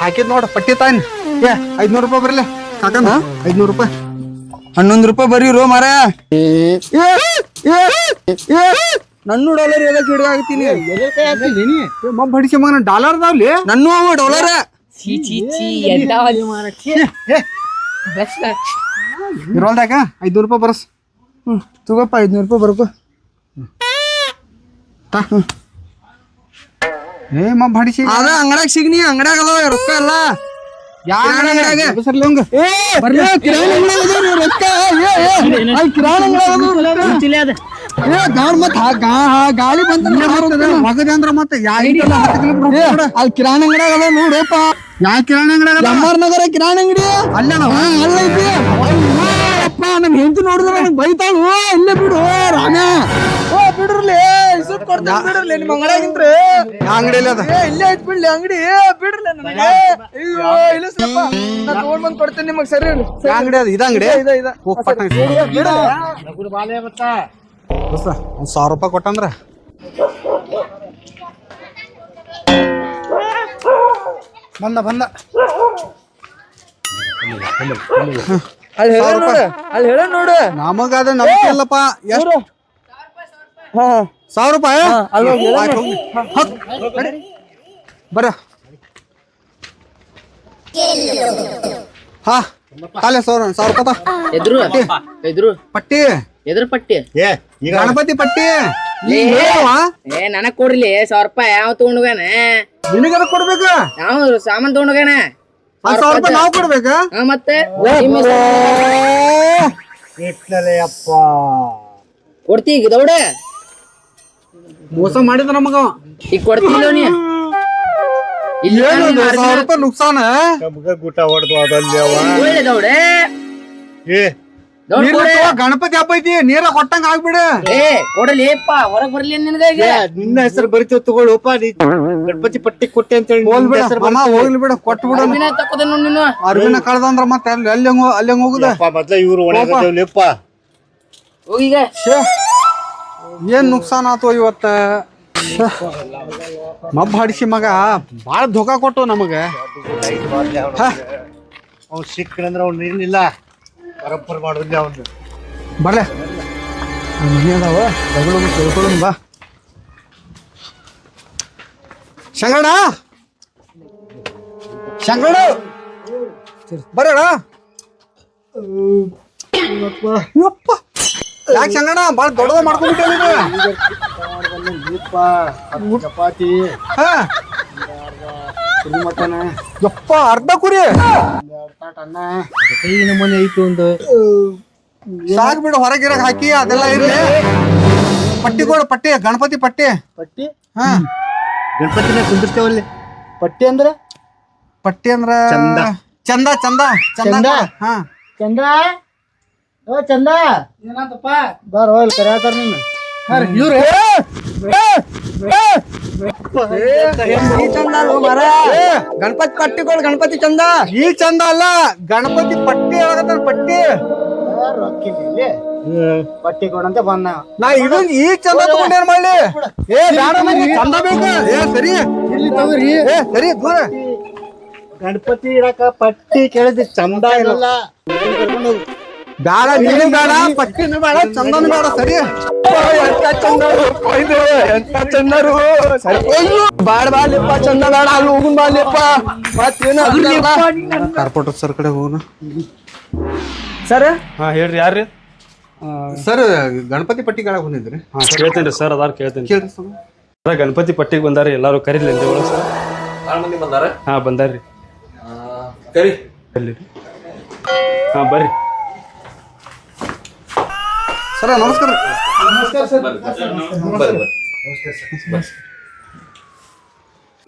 ಹಾಕಿದ್ ನೋಡ ಪಟ್ಟಿ ತಾನ್ ಏ ಐದ್ನೂರು ರೂಪಾಯಿ ಬರ್ಲಿ. ಕಾಕನ ಐದ್ನೂರು ರೂಪಾಯಿ. ಹನ್ನೊಂದು ರೂಪಾಯಿ ಬರೀರೋ ಮಾರ ನನ್ನ ಡಾಲರ್ ಎದಕ್ಕೆ ಹಿಡಿದಾಗ್ತೀನಿ ಮಬ್ಬ ಹಡಿಸಿ ಮಗನ ಡಾಲರ್ ಅದಾವ್ಲಿ? ನನ್ನೂ ಅವ ಡಾಲರ್. ಚೀ ಚೀ ಚೀ ಇರೋಲ್ದಾಗ ಐದ್ನೂರ್ ರೂಪಾಯಿ ಬರಸ್. ಹ್ಮ್ ತಗೋಪ್ಪ ಐದ್ನೂರು ರೂಪಾಯಿ ಬರ್ಕೋ. ತಾ ಏ ಮಾ ಬಡಿಸಿ. ಅದ ಅಂಗಡ್ಯಾಗ ಸಿಗ್ನಿ ಅಂಗಡ್ಯಾಗ ಅದಾವ ರೊಕ್ಕ ಎಲ್ಲ. ಕಿರಾಣಿ ಅಂಗಡ್ಯಾಗ. ಅವಂಗ. ಬರ್ಲಿ. ಕಿರಾಣಿ ಅಂಗಡ್ಯಾಗ ಅದಾವ ರೊಕ್ಕ. ಏ, ಏ, ಅಲ್ಲಿ ಕಿರಾಣಿ ಅಂಗಡ್ಯಾಗ ಅದಾವ ರೊಕ್ಕ. ಏ ಗಾಡ್ ಮತ್ ಹಾ- ಗಾ- ಹಾ- ಗಾಳಿ ಬಂತ ಮಗದ ಅಂದ್ರ ಮತ್ತೆ ಯಾ ಇಂಟಲ್ಲ ಹತ್ತು ಕಿಲೋಮೀಟರ್ ಏ, ಹೋಗ್ಬಿಡ. ಅಲ್ಲಿ ಕಿರಾಣಿ ಅಂಗಡ್ಯಾಗ ಅದಾವ ನೋಡಪ್ಪ ಯಾ ಕಿರಾಣಿ ಅಂಗಡಿ ಎಂ ನಗರ ಕಿರಾಣಿ ಅಂಗಡಿ? ಅಲ್ಲ ಅಲ್ಲ ಅಪ್ಪ ನಮ್ ಹೆಂಡತಿ ನೋಡಿದ್ರೆ ನನಗೆ ಬೈತಾಳು. ಓ ಇಲ್ಲೇ ಬಿಡು ರಾಮ. ಬಿಡ್ರಲಿ ಇಸುತ್ ಕೊಡ್ತಾನೆ ಬಿಡ್ರಲಿ ನಿಮ್ಮ ಅಂಗಡಿಯಲ್ಲಿ ಅದ. ಏ ಇಲ್ಲೇ ಐತ್ ಬಿಡ್ಲಿ ಅಂಗಡಿ ಬಿಡ್ರಲಿ ನನಗೆ. ಅಯ್ಯೋ ಇಲ್ಲ ಸ್ವಲ್ಪ. ನಾ ತಗೊಂಡ್ ಬಂದ್ ಕೊಡ್ತೇನೆ ನಿಮಗೆ ಸರಿ ಅಂಗಡಿ ಅದ? ಇದ ಅಂಗಡಿ? ಇದ ಇದ ಹೋಗ್ ಪಟ್ಟ ಬಿಡು. ದೋಸ್ತ ಒಂದ್ ಸಾವಿರ ರೂಪಾಯಿ ಕೊಟ್ಟಂದ್ರ? ಬಂದ ಬಂದ. ಅಲ್ಲಿ ಹೇಳ ನೋಡು ಅಲ್ಲಿ ಹೇಳ ನೋಡು. ನಮಗಾದ ನಮ್ಗೆ ಇಲ್ಲಪ್ಪ. ಎಷ್ಟು ಸಾವಿರ ರೂಪಾಯಿ? ಬರ. ಹಾ. ಕಾಲೇ ಸಾವಿರ ಸಾವಿರ ರೂಪಾಯಿ ತಾ. ಎದ್ರು? ಎದ್ರು? ಪಟ್ಟಿ. ಎದ್ರ ಪಟ್ಟಿ? ಏ ಈಗ ಗಣಪತಿ ಪಟ್ಟಿ. ಏ. ನನಗ್ ಕೊಡ್ಲಿ ಸಾವಿರ ರೂಪಾಯಿ. ಯಾವ ತಗೊಂಡೋಗಾನ ನಿನಗನ ಕೊಡ್ಬೇಕ? ಯಾವ ಸಾಮಾನ್ ತಗೊಂಡೋಗಾನ ಸಾವಿರ ರೂಪಾಯಿ ನಾವು ಕೊಡ್ಬೇಕ? ಹಾ ಮತ್ತೆ? ಕೊಡ್ತೀಗ ಅಪ್ಪ. ಕೊಡ್ತಿ ಈಗ ದೌಡ ಮೋಸ ಮಾಡಿದ ನಮಗ. ಈಗ ಕೊಡ್ತಿಲ್ಲ ನೀ ಇಲ್ಲಿ ರೂಪಾಯಿ ನುಕ್ಸಾನ? ನಮ್ಗ ಗುಟ ಹೊಡೆದು ಅದಲ್ಲಿ ಅವ. ಒಳ್ಳೆ ದೌಡೆ. ಏ ನೀರ್ ಕೊಡೆ. ಗಣಪತಿ ಹಬ್ಬ ಐತಿ ನೀರ ಕೊಟ್ಟಂಗ ಆಗ್ಬಿಡ. ಏ ಕೊಡಲಿಪ್ಪ ಹೊರಗ್ ಬರ್ಲಿ ನಿನಗ ಈಗ? ಏ, ನಿನ್ನ ಹೆಸರು ಬರಿತೀವಿ ತಗೊಳ್ಳಪ್ಪ ನೀ ಗಣಪತಿ ಪಟ್ಟಿ ಕೊಟ್ಟೆ ಅಂತ ಹೇಳಿ ಮಾಮ ಹೋಗ್ಲಿ ಬಿಡ ಕೊಟ್ಟು ಬಿಡ. ಅರ್ವಿನ ನೋಡ್ ನೀನು. ಮತ್ತೆ ಅಲ್ಲಿ ಅಲ್ಲಿ ಹೆಂಗ್ ಅಲ್ಲಿ ಹೆಂಗ್ ಹೋಗುದ? ಮೊದ್ಲ ಇವ್ರು ಒಣಗದೇವ್ಲಿಪ್ಪ ಹೋಗೀಗ ಶ್ಯೇ. ಏನ್ ನುಕ್ಸಾನ್ ಆತು ಇವತ್ತ? ಮಬ್ಬ ಹಡಿಸಿ ಮಗ ಬಾಳ ಧೋಕಾ ಕೊಟ್ಟು ನಮಗ. ಅವ್ನು ಸಿಕ್ಕನಂದ್ರ ಅವ್ನು ಏನಿಲ್ಲ ಬರಬ್ಬರ್ ಮಾಡಿದ್ಲಿ ಅವನು ಬರ್ಲೆ. ಮನೆ ಅದಾವ ತಗೊಳ್ಳೋಣ ತಿಳ್ಕೊಳ್ಳೋಣ ಬಾ. ಶಂಗಣ ಶಂಗಣ ಬರೋಣ ಯಪ್ಪ. ಯಾಕೆ ಸಂಗಣ ಭಾಳ ದೊಡ್ಡದ ಮಾಡ್ಕೊಂಡ್ಬಿಟ್ಟೆ ನೀನು. ಚಪಾತಿ ಹಾ. ಕುರಿ ಮಟನ್ ಯಪ್ಪ ಅರ್ಧ ಕುರಿ. ಅನ್ನ ಕೈ ನಮೂನೆ ಐತು ಒಂದು ಸಾಕ್ ಬಿಡು ಹೊರಗಿರಕ್ ಹಾಕಿ ಅದೆಲ್ಲ ಇರ್ಲಿ. ಪಟ್ಟಿ ಕೊಡು ಪಟ್ಟಿ ಗಣಪತಿ ಪಟ್ಟಿ. ಪಟ್ಟಿ? ಹಾ. ಗಣಪತಿನ ಕುಂದಿರ್ತೇವಲ್ಲಿ ಪಟ್ಟಿ ಅಂದ್ರೆ? ಪಟ್ಟಿ ಅಂದ್ರ ಚಂದ. ಚಂದ ಚಂದ ಚಂದ. ಚಂದ? ಹಾ. ಚಂದ? ಓ ಚಂದ? ಏನಂತಪ್ಪ? ಬಾರ ಹೋಲ್ ಕರೆಯತ್ತಾರ ನೀನು ಇವ್ರು ಗಣಪತಿ ಪಟ್ಟಿಗಳು ಗಣಪತಿ ಚಂದ. ಈ ಚಂದ ಅಲ್ಲ ಗಣಪತಿ ಪಟ್ಟಿ ಹೇಳಕತ್ತಾನ ಪಟ್ಟಿ. ಪಟ್ಟಿ ಕೊಡಂತ ಬಂದ. ನಾ ಇದು ಈ ಚಂದ ತಗೊಂಡೇನ್ ಮಾಡ್ಲಿ? ಏ ಬೇಡ ನಂಗೆ ಚಂದ ಬೇಕು. ಏ ಸರಿ. ಇಲ್ಲಿ ತಗೋರಿ? ಏ ಸರಿ ದೂರ. ಗಣಪತಿ ಇಡಕ ಪಟ್ಟಿ ಕೇಳಿದ್ರೆ ಚಂದ ಇರಲ್ಲ ಬೇಡ ನೀನು ಬೇಡ ಪಟ್ಟಿನೂ ಬೇಡ ಚಂದನು ಬೇಡ ಸರಿ? ಚಂದರು ಬಾಡ ಬಾಲಿಪ್ಪ ಚಂದ ಬೇಡ ಅಲ್ಲಿ ಹೋಗುನ್ ಬಾಲಿಪ್ಪ ಮತ್ತೇನು? ಕಾರ್ಪೊರೇಟರ್ ಸರ್ ಕಡೆ ಹೋಗೋಣ ಸರ್? ಹಾ ಹೇಳ್ರಿ ಯಾರ್ರಿ? ಸರ್ ಗಣಪತಿ ಪಟ್ಟಿ ಕೇಳಕ್ ಬಂದಿದ್ರಿ. ಹಾ ಕೇಳ್ತೇನ್ರಿ ಸರ್ ಅದಾರ ಕೇಳ್ತೇನೆ. ಕೇಳ್ರಿ ಸರ್. ಗಣಪತಿ ಪಟ್ಟಿಗೆ ಬಂದಾರ ಎಲ್ಲಾರು ಕರೀಲಿ ಅಂತ ಹೇಳ ಸರ್ ಭಾಳ ಮಂದಿ ಬಂದಾರ? ಹಾ ಬಂದಾರ್ರಿ. ಕರಿ. ಅಲ್ಲಿ ಹಾ ಬರ್ರಿ. ಸರ್ ನಮಸ್ಕಾರ.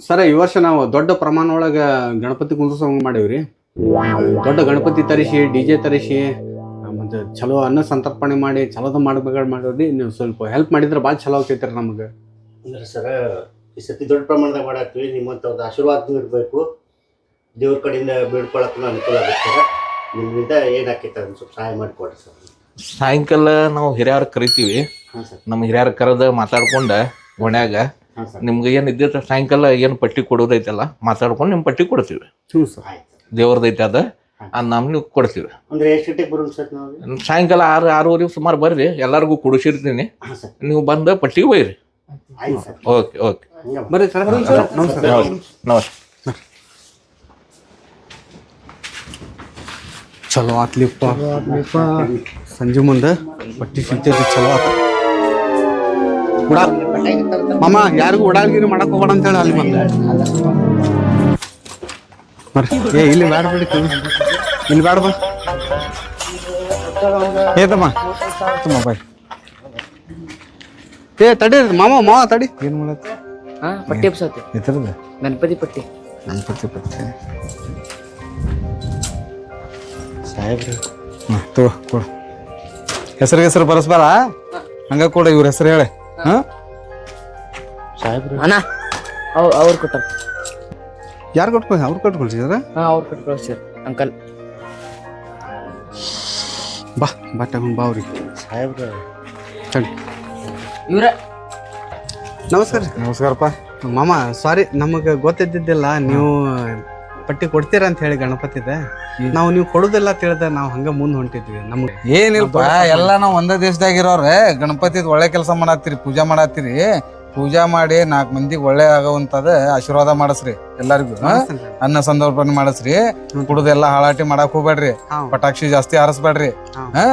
ಸರ್. ಈ ವರ್ಷ ನಾವು ದೊಡ್ಡ ಪ್ರಮಾಣ ಒಳಗೆ ಗಣಪತಿ ಕುಂದ್ರಸಂಗ್ ಮಾಡೀವ್ರಿ. ದೊಡ್ಡ ಗಣಪತಿ ತರಿಸಿ ಡಿ ಜೆ ತರಿಸಿ ಮತ್ತು ಚಲೋ ಅನ್ನ ಸಂತರ್ಪಣೆ ಮಾಡಿ ಚಲೋದ ಮಾಡ್ಬೇಕು ಮಾಡಿದ್ರಿ ನೀವು ಸ್ವಲ್ಪ ಹೆಲ್ಪ್ ಮಾಡಿದ್ರೆ ಭಾಳ ಚಲೋ ಆಗ್ತೈತ್ರಿ ನಮಗೆ. ಅಂದ್ರೆ ಸರ ಈ ಸತಿ ದೊಡ್ಡ ಪ್ರಮಾಣದಾಗ ಮಾಡಾಕ್ತೀವಿ. ಒಂದು ಆಶೀರ್ವಾದ ಇರಬೇಕು. ದೇವ್ರ ಕಡೆಯಿಂದ ಬೇಡ್ಕೊಳಕ್ಕೂ ಅನುಕೂಲ ಆಗುತ್ತೆ ಸರ್. ನಿಮ್ಮಿಂದ ಏನಾಕೈತೆ ಅದನ್ನ ಸ್ವಲ್ಪ ಸಹಾಯ ಮಾಡಿಕೊಡ್ರಿ ಸರ್. ಸಾಯಂಕಾಲ ನಾವು ಹಿರಿಯರ್ ಕರಿತೀವಿ. ಹಾಂ ಸರ್. ನಮ್ಮ ಹಿರಿಯರ್ ಕರೆದ ಮಾತಾಡ್ಕೊಂಡ ಓಣ್ಯಾಗ ಹಾಂ ಸರ್. ನಿಮ್ಗೆ ಏನು ಇದ್ದಿತ್ತು ಸಾಯಂಕಾಲ ಏನು ಪಟ್ಟಿ ಕೊಡೋದೈತಲ್ಲ ಮಾತಾಡ್ಕೊಂಡು ನಿಮ್ಮ ಪಟ್ಟಿ ಕೊಡ್ತೀವಿ. ಹ್ಞೂ ಸರ್. ಆಯ್ತು ದೇವ್ರದೈತೆ ಅದ ಆ ನಮ್ ನೀವು ಕೊಡ್ತೀವಿ. ಅಂದ್ರೆ ಎಷ್ಟು ಗಂಟೆಗೆ ಬರೋಣ ಸರ್ ನಾವು? ಸಾಯಂಕಾಲ ಆರು ಆರೂವರೆ ಸುಮಾರು ಬರ್ರಿ ಎಲ್ಲರಿಗೂ ಕುಡಿಸಿರ್ತೀನಿ. ಹಾಂ ಸರ್. ನೀವು ಬಂದು ಪಟ್ಟಿಗೆ ಆಯ್ತು ಸರ್. Okay okay. ಹಂಗೆ ಬರ್ರಿ ಸರ್ ನಮಸ್ಕಾರ. ನಮಸ್ತೆ. ಚಲೋ ಆತ್ಲಿಪ್ಪ ಸಂಜೆ ಮುಂದೆ ಬಟ್ಟಿ ಸಿಗ್ತೈತಿ ಚಲೋ ಆತ. ಉಡಾ ಮಾಮ ಯಾರಿಗೂ ಉಡಾಳ್ಗಿರಿ ಮಾಡಕ್ ಹೋಗ್ಬೇಡ ಅಂತ ಹೇಳಿ ಅಲ್ಲಿ ಬಂದೆ. ಬರ್ರಿ ಏ ಇಲ್ಲಿ ಬೇಡ ಬಿಡಿ ಇಲ್ಲಿ ಬೇಡ ಬಾ. ಏತಮ್ಮ ತಮ್ಮ. ಬಾಯ್. ಏ ತಡಿ ಮಾಮ ಮಾವ ತಡಿ. ಏನು ಮಾಡತ್ತಿ ಹಾಂ ಪಟ್ಟಿ ಎಬ್ಸತ್ತೆ ಎತ್ತರದ ಗಣಪತಿ ಪಟ್ಟಿ. ಗಣಪತಿ ಪಟ್ಟಿ. ಸಾಹೇಬ್ರಿ ಹಾಂ ತಗೋ ಕೊಡು. ಹೆಸರು ಹೆಸರು ಬರಸ್ಬಾರ ಹಂಗ ಕೂಡ ಇವ್ರ ಹೆಸರು ಹೇಳಿ. ಹಾಂ? ಅಣ್ಣ ಅವ್ರು ಅವ್ರು ಕೊಟ್ಟಾರ. ಯಾರು ಕೊಟ್ಕೊಳ್ಳಿ ಅವ್ರು ಕೊಟ್ಕೊಳ್ಸಿದ್ರ ಹಾ ಅವ್ರು ಕೊಟ್ಟು ಕಳಿಸ್ಯಾರ ಅಂಕಲ್. ಬಾ ಬಟ್ಟೆ ತಗೊಂಡ್ ಬಾ ಅವ್ರಿಗೆ. ಸಾಹೇಬ್ರ ಇವ್ರ? ನಮಸ್ಕಾರ ನಮಸ್ಕಾರಪ್ಪ. ಮಾಮ ಸಾರಿ ನಮಗೆ ಗೊತ್ತಿದ್ದಿದ್ದಿಲ್ಲ ನೀವು ಪಟ್ಟಿ ಕೊಡ್ತೀರಾ ಅಂತ ಹೇಳಿ ಗಣಪತಿದ ನಾವು ನೀವು ಕೊಡುದಿಲ್ಲ ತಿಳಿದ ನಾವು ಹಂಗ ಮುಂದೆ ಹೊಂಟಿದ್ವಿ. ನಮ್ಗೆ ಏನಿಲ್ಪ ಎಲ್ಲ ನಾವು ಒಂದೇ ದೇಶದಾಗಿರೋರೆ ಗಣಪತಿದ್ ಒಳ್ಳೆ ಕೆಲಸ ಮಾಡತ್ತೀರಿ ಪೂಜಾ ಮಾಡತ್ತೀರಿ. ಪೂಜಾ ಮಾಡಿ ನಾಲ್ಕು ಮಂದಿಗೆ ಒಳ್ಳೆ ಆಗೋವಂಥದ್ದು ಆಶೀರ್ವಾದ ಮಾಡಸ್ರಿ ಎಲ್ಲರಿಗೂ? ಅನ್ನ ಸಂದರ್ಭನ ಮಾಡಸ್ರಿ. ಕುಡ್ದೆಲ್ಲ ಹಾಳಾಟಿ ಮಾಡಕ್ ಹೋಗ್ಬೇಡ್ರಿ. ಪಟಾಕ್ಷಿ ಜಾಸ್ತಿ ಹಾರಿಸ್ಬೇಡ್ರಿ. ಹಾಂ. ಹಾ?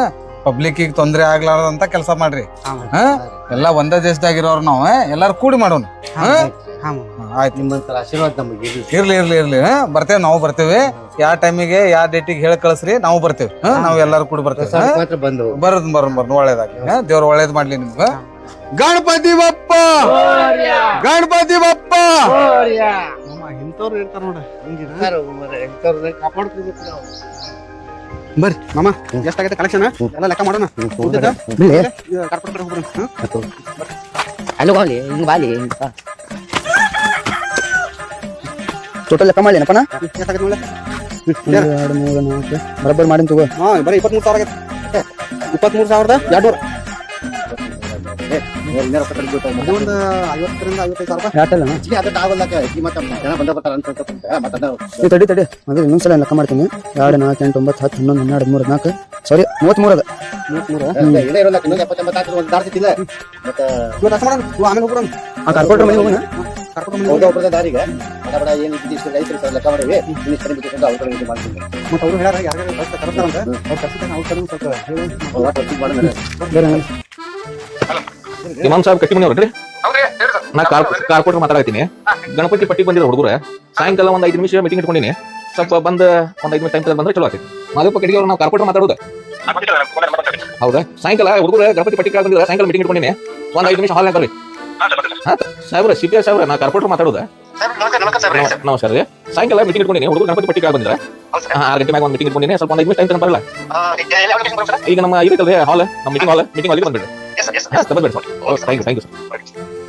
ತೊಂದರೆ ತೊಂದ್ರೆ ಆಗ್ಲಾರ್ದಂತ ಕೆಲಸ ಮಾಡ್ರಿ. ಹಾಂ. ಹಾ? ಎಲ್ಲ ಒಂದೇ ದೇಶದಾಗಿರೋರು ನಾವು ಎಲ್ಲಾರು ಕೂಡಿ ಮಾಡೋಣ ಹಾ? ಹಾಂ ಆಯ್ತು. ನಿಮ್ಮಂತರ ಆಶೀರ್ವಾದ ನಮಗೆ ಇರ್ಲಿ. ಇರ್ಲಿ ಇರ್ಲಿ ಇರ್ಲಿ. ಹಾ ಬರ್ತೇವೆ ನಾವು ಬರ್ತೇವೆ. ಯಾವ ಟೈಮಿಗೆ ಯಾವ ಡೇಟಿಗೆ ಹೇಳಿ ಕಳಿಸ್ರಿ ನಾವು ಬರ್ತೇವೆ. ಹಾ ನಾವು ಎಲ್ಲಾರು ಕೂಡ ಬರ್ತೇವೆ. ಹಾ? ಮಾತ್ರ ಬಂದು ಬರೋದ್ ಬರೋದ್ ಬರೋದ್ ಒಳ್ಳೇದಾಗ್ಲಿ? ದೇವ್ರು ಒಳ್ಳೇದ್ ಮಾಡ್ಲಿ ನಿಮ್ಗೆ. ಗಣಪತಿ ಬಪ್ಪ! ಗಣಪತಿ ಬಪ್ಪ! ಮಾಮ ಇಂಥವ್ರು ಇರ್ತಾರ ನೋಡ ಕಾಪಾಡ್ಕೋಬೇಕು ನಾವು. ಬರ್ರಿ ಮಾಮ ಎಷ್ಟಾಗೈತೆ ಕಲೆಕ್ಷನ್ ಎಲ್ಲ ಲೆಕ್ಕ ಮಾಡೋಣ. ಉಳ್ದಿದ್ದ? ಇದು ಕಾರ್ಪೊರೇಟ್ ಕಡೆ ಹೋಗ್ಬಿಡೋಣ, ಹಾ? ಅಲ್ಲಿ ಹೋಗ್ಲಿ ಹಿಂಗ್ ಬಾಲಿ. ಹಿಂಗ್ ಬಾ. ಟೋಟಲ್ ಲೆಕ್ಕ ಮಾಡಿ ಏನಪ್ಪನ ಎಷ್ಟಾಗೈತೆ ನೋಡ್ಲೆ? ಎರಡು ಮೂರು ನಾಲ್ಕು. ಬರೋಬ್ಬರ್ ಮಾಡಿನ ತಗೋ. ಹಾ ಬರೀ ಇಪ್ಪತ್ಮೂರು ಸಾವಿರ ಆಗೈತೆ. ಇಪ್ಪತ್ಮೂರು ಸಾವಿರದ ಎರಡು ಒಂದು ಐವತ್ತರಿಂದ ಐವತ್ತೈದು ಸಾವಿರ ರೂಪಾಯಿ. ಯಾಟಲ್ಲ ಹೆಚ್ಚಿಗೆ ಅದಕ್ಕೆ ಆಗಲ್ಲ ಈ ಮತ್ತೆ ಜನ ಬಂದ ಬರ್ತಾರ ಅಂತ. ಮತ್ತೆ ಈ ತಡಿ ತಡಿ. ಮೊದಲು ಇನ್ನೊಂದ್ಸಲ ಲೆಕ್ಕ ಮಾಡ್ತೀನಿ. ಎರಡು ನಾಲ್ಕು ಎಂಟು ಒಂಬತ್ತು ಹತ್ತು ಹನ್ನೊಂದು ಹನ್ನೆರಡು ಮೂರು ನಾಲ್ಕು. ಸಾರಿ ಮೂವತ್ತ್ಮೂರು ಅದ ಮೂವತ್ತ್ಮೂರು ಇರೋಲ್ಲ ಇನ್ನೊಂದು ಎಪ್ಪತ್ತೆಂಬತ್ತು ಒಂದು ಮತ್ತೆ ಆಮೇಲೆ ಆ ಮನೆ ಹೋಗೋಣ. ಒಬ್ಬರದ ದಾರಿಗೆ. ಬಡ ಏನು ಇಷ್ಟು ರೈತರು ಸರ್ ಲೆಕ್ಕ ಮಾಡಿವಿ. ಇನ್ನಿಷ್ಟು ಕಡಿಮೆ ಬಿಟ್ಟು ಅವ್ರ ಇದು ಮಾಡ್ತೀನಿ ಮತ್ತೆ ಅವರು ಕರೆಸ್ತಾರೆ ಅವ್ರು ಸ್ವಲ್ಪ ಬೇರೆ. ಇಮಾಮ್ ಸಾಹೇಬ್ ಕಟ್ಟಿ ಮನೆ ಕಾರ್ ನಾ ಕೊಟ್ಟು ಮಾತಾಡತ್ತೀನಿ ಗಣಪತಿ ಪಟ್ಟಿಗೆ ಬಂದಿರೋ ಹುಡುಗರು. ಸಾಯಂಕಾಲ ಒಂದ್ ಐದು ನಿಮಿಷ ಮೀಟಿಂಗ್ ಇಟ್ಕೊಂಡಿನಿ. ಸ್ವಲ್ಪ ಬಂದ ಒಂದ್ ಐದು ನಿಮಿಷ ಟೈಮ್ ಬಂದ್ರೆ ಚಲೋ ಆಗ್ತೈತಿ ಮಾದಪ್ಪ ಕಟ್ಟಿಗೆ ನಾವು ಕೊಟ್ಟು ಮಾತಾಡೋದು. ಹೌದಾ? ಸಾಯಂಕಾಲ ಹುಡುಗರು ಗಣಪತಿ ಪಟ್ಟಿ ಬಂದಿದ್ರೆ. ಸಾಯಂಕಾಲ ಮೀಟಿಂಗ್ ಇಟ್ಕೊಂಡಿನಿ. ಒಂದ್ ಐದು ನಿಮಿಷ ಹಾಲ್ ಹಾಕಿ ಸಾಹೇಬ್ರ ಸಿ ಪಿ ಎಸ್ ಸಾಹೇಬ್ರ ನಾ ಕಾರ್ಪೊರೇಟರ್ ಮಾತಾಡೋದು. ನಮಸ್ಕಾರ ರೀ. ಸಾಯಂಕಾಲ ಮೀಟಿಂಗ್ ಇಟ್ಕೊಂಡಿನಿ. ಹುಡುಗರು ಗಣಪತಿ ಪಟ್ಟಿ ಬಂದಿದ್ರೆ. ಆರು ಗಂಟೆ ಮ್ಯಾಗ ಒಂದು ಮೀಟಿಂಗ್ ಇಟ್ಕೊಂಡಿನಿ. ಸ್ವಲ್ಪ ಒಂದ್ ಐದು ನಿಮಿಷ ಟೈಮ್ ಬರಲ್ಲ. ಈಗ ನಮ್ಮ ಇದೈತಲ್ರಿ ಹಾಲ್ ನಮ್ಮ ಮೀಟಿಂಗ್ ಹಾಲ್ ಮೀಟಿಂಗ್ ಅಲ್ಲಿ ಬಂದ್ಬಿಡ್ರಿ. ಬರ್ಬೇಡಿ sir thank you thank you sir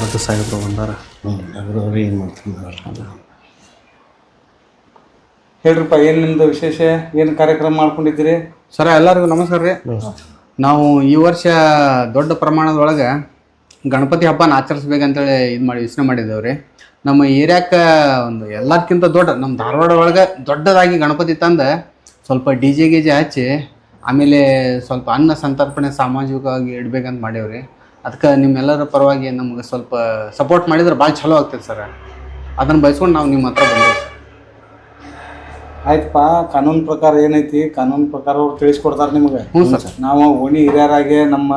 ಮತ್ತೆ ಸಾಹೇಬ್ರು ಬಂದಾರ? ಅವ್ರು ಏನು ಮಾಡ್ತಾರೆ ಹೇಳ್ರಿಪ್ಪ ಏನು ನಿಮ್ದು ವಿಶೇಷ? ಏನು ಕಾರ್ಯಕ್ರಮ ಮಾಡ್ಕೊಂಡಿದ್ದೀರಿ? ಸರ ಎಲ್ಲರಿಗೂ ನಮಸ್ಕಾರ ರೀ. ನಾವು ಈ ವರ್ಷ ದೊಡ್ಡ ಪ್ರಮಾಣದೊಳಗೆ ಗಣಪತಿ ಹಬ್ಬನ ಆಚರಿಸ್ಬೇಕಂತೇಳಿ ಇದು ಮಾಡಿ ಯೋಚನೆ ಮಾಡಿದ್ದೇವೆ ರೀ ನಮ್ಮ ಏರಿಯಾಕ್ಕೆ ಒಂದು ಎಲ್ಲದಕ್ಕಿಂತ ದೊಡ್ಡ ನಮ್ಮ ಧಾರವಾಡ ಒಳಗೆ ದೊಡ್ಡದಾಗಿ ಗಣಪತಿ ತಂದು ಸ್ವಲ್ಪ ಡಿ ಜೆ ಗಿಜೆ ಹಚ್ಚಿ ಆಮೇಲೆ ಸ್ವಲ್ಪ ಅನ್ನ ಸಂತರ್ಪಣೆ ಸಾಮಾಜಿಕವಾಗಿ ಇಡ್ಬೇಕಂತ ಮಾಡೇವ್ರಿ ಅದಕ್ಕೆ ನಿಮ್ಮೆಲ್ಲರ ಪರವಾಗಿ ನಮ್ಗೆ ಸ್ವಲ್ಪ ಸಪೋರ್ಟ್ ಮಾಡಿದ್ರೆ ಭಾಳ ಚಲೋ ಆಗ್ತದೆ ಸರ್. ಅದನ್ನು ಬಯಸ್ಕೊಂಡು ನಾವು ನಿಮ್ಮ ಹತ್ರ ಬಂದೇವೆ ಆಯ್ತಪ್ಪ ಕಾನೂನು ಪ್ರಕಾರ ಏನೈತಿ? ಕಾನೂನು ಪ್ರಕಾರ ಅವ್ರು ತಿಳಿಸ್ಕೊಡ್ತಾರೆ ನಿಮಗೆ. ಹ್ಞೂ ಸರ್. ನಾವು ಓಣಿ ಹಿರಿಯರಾಗೆ ನಮ್ಮ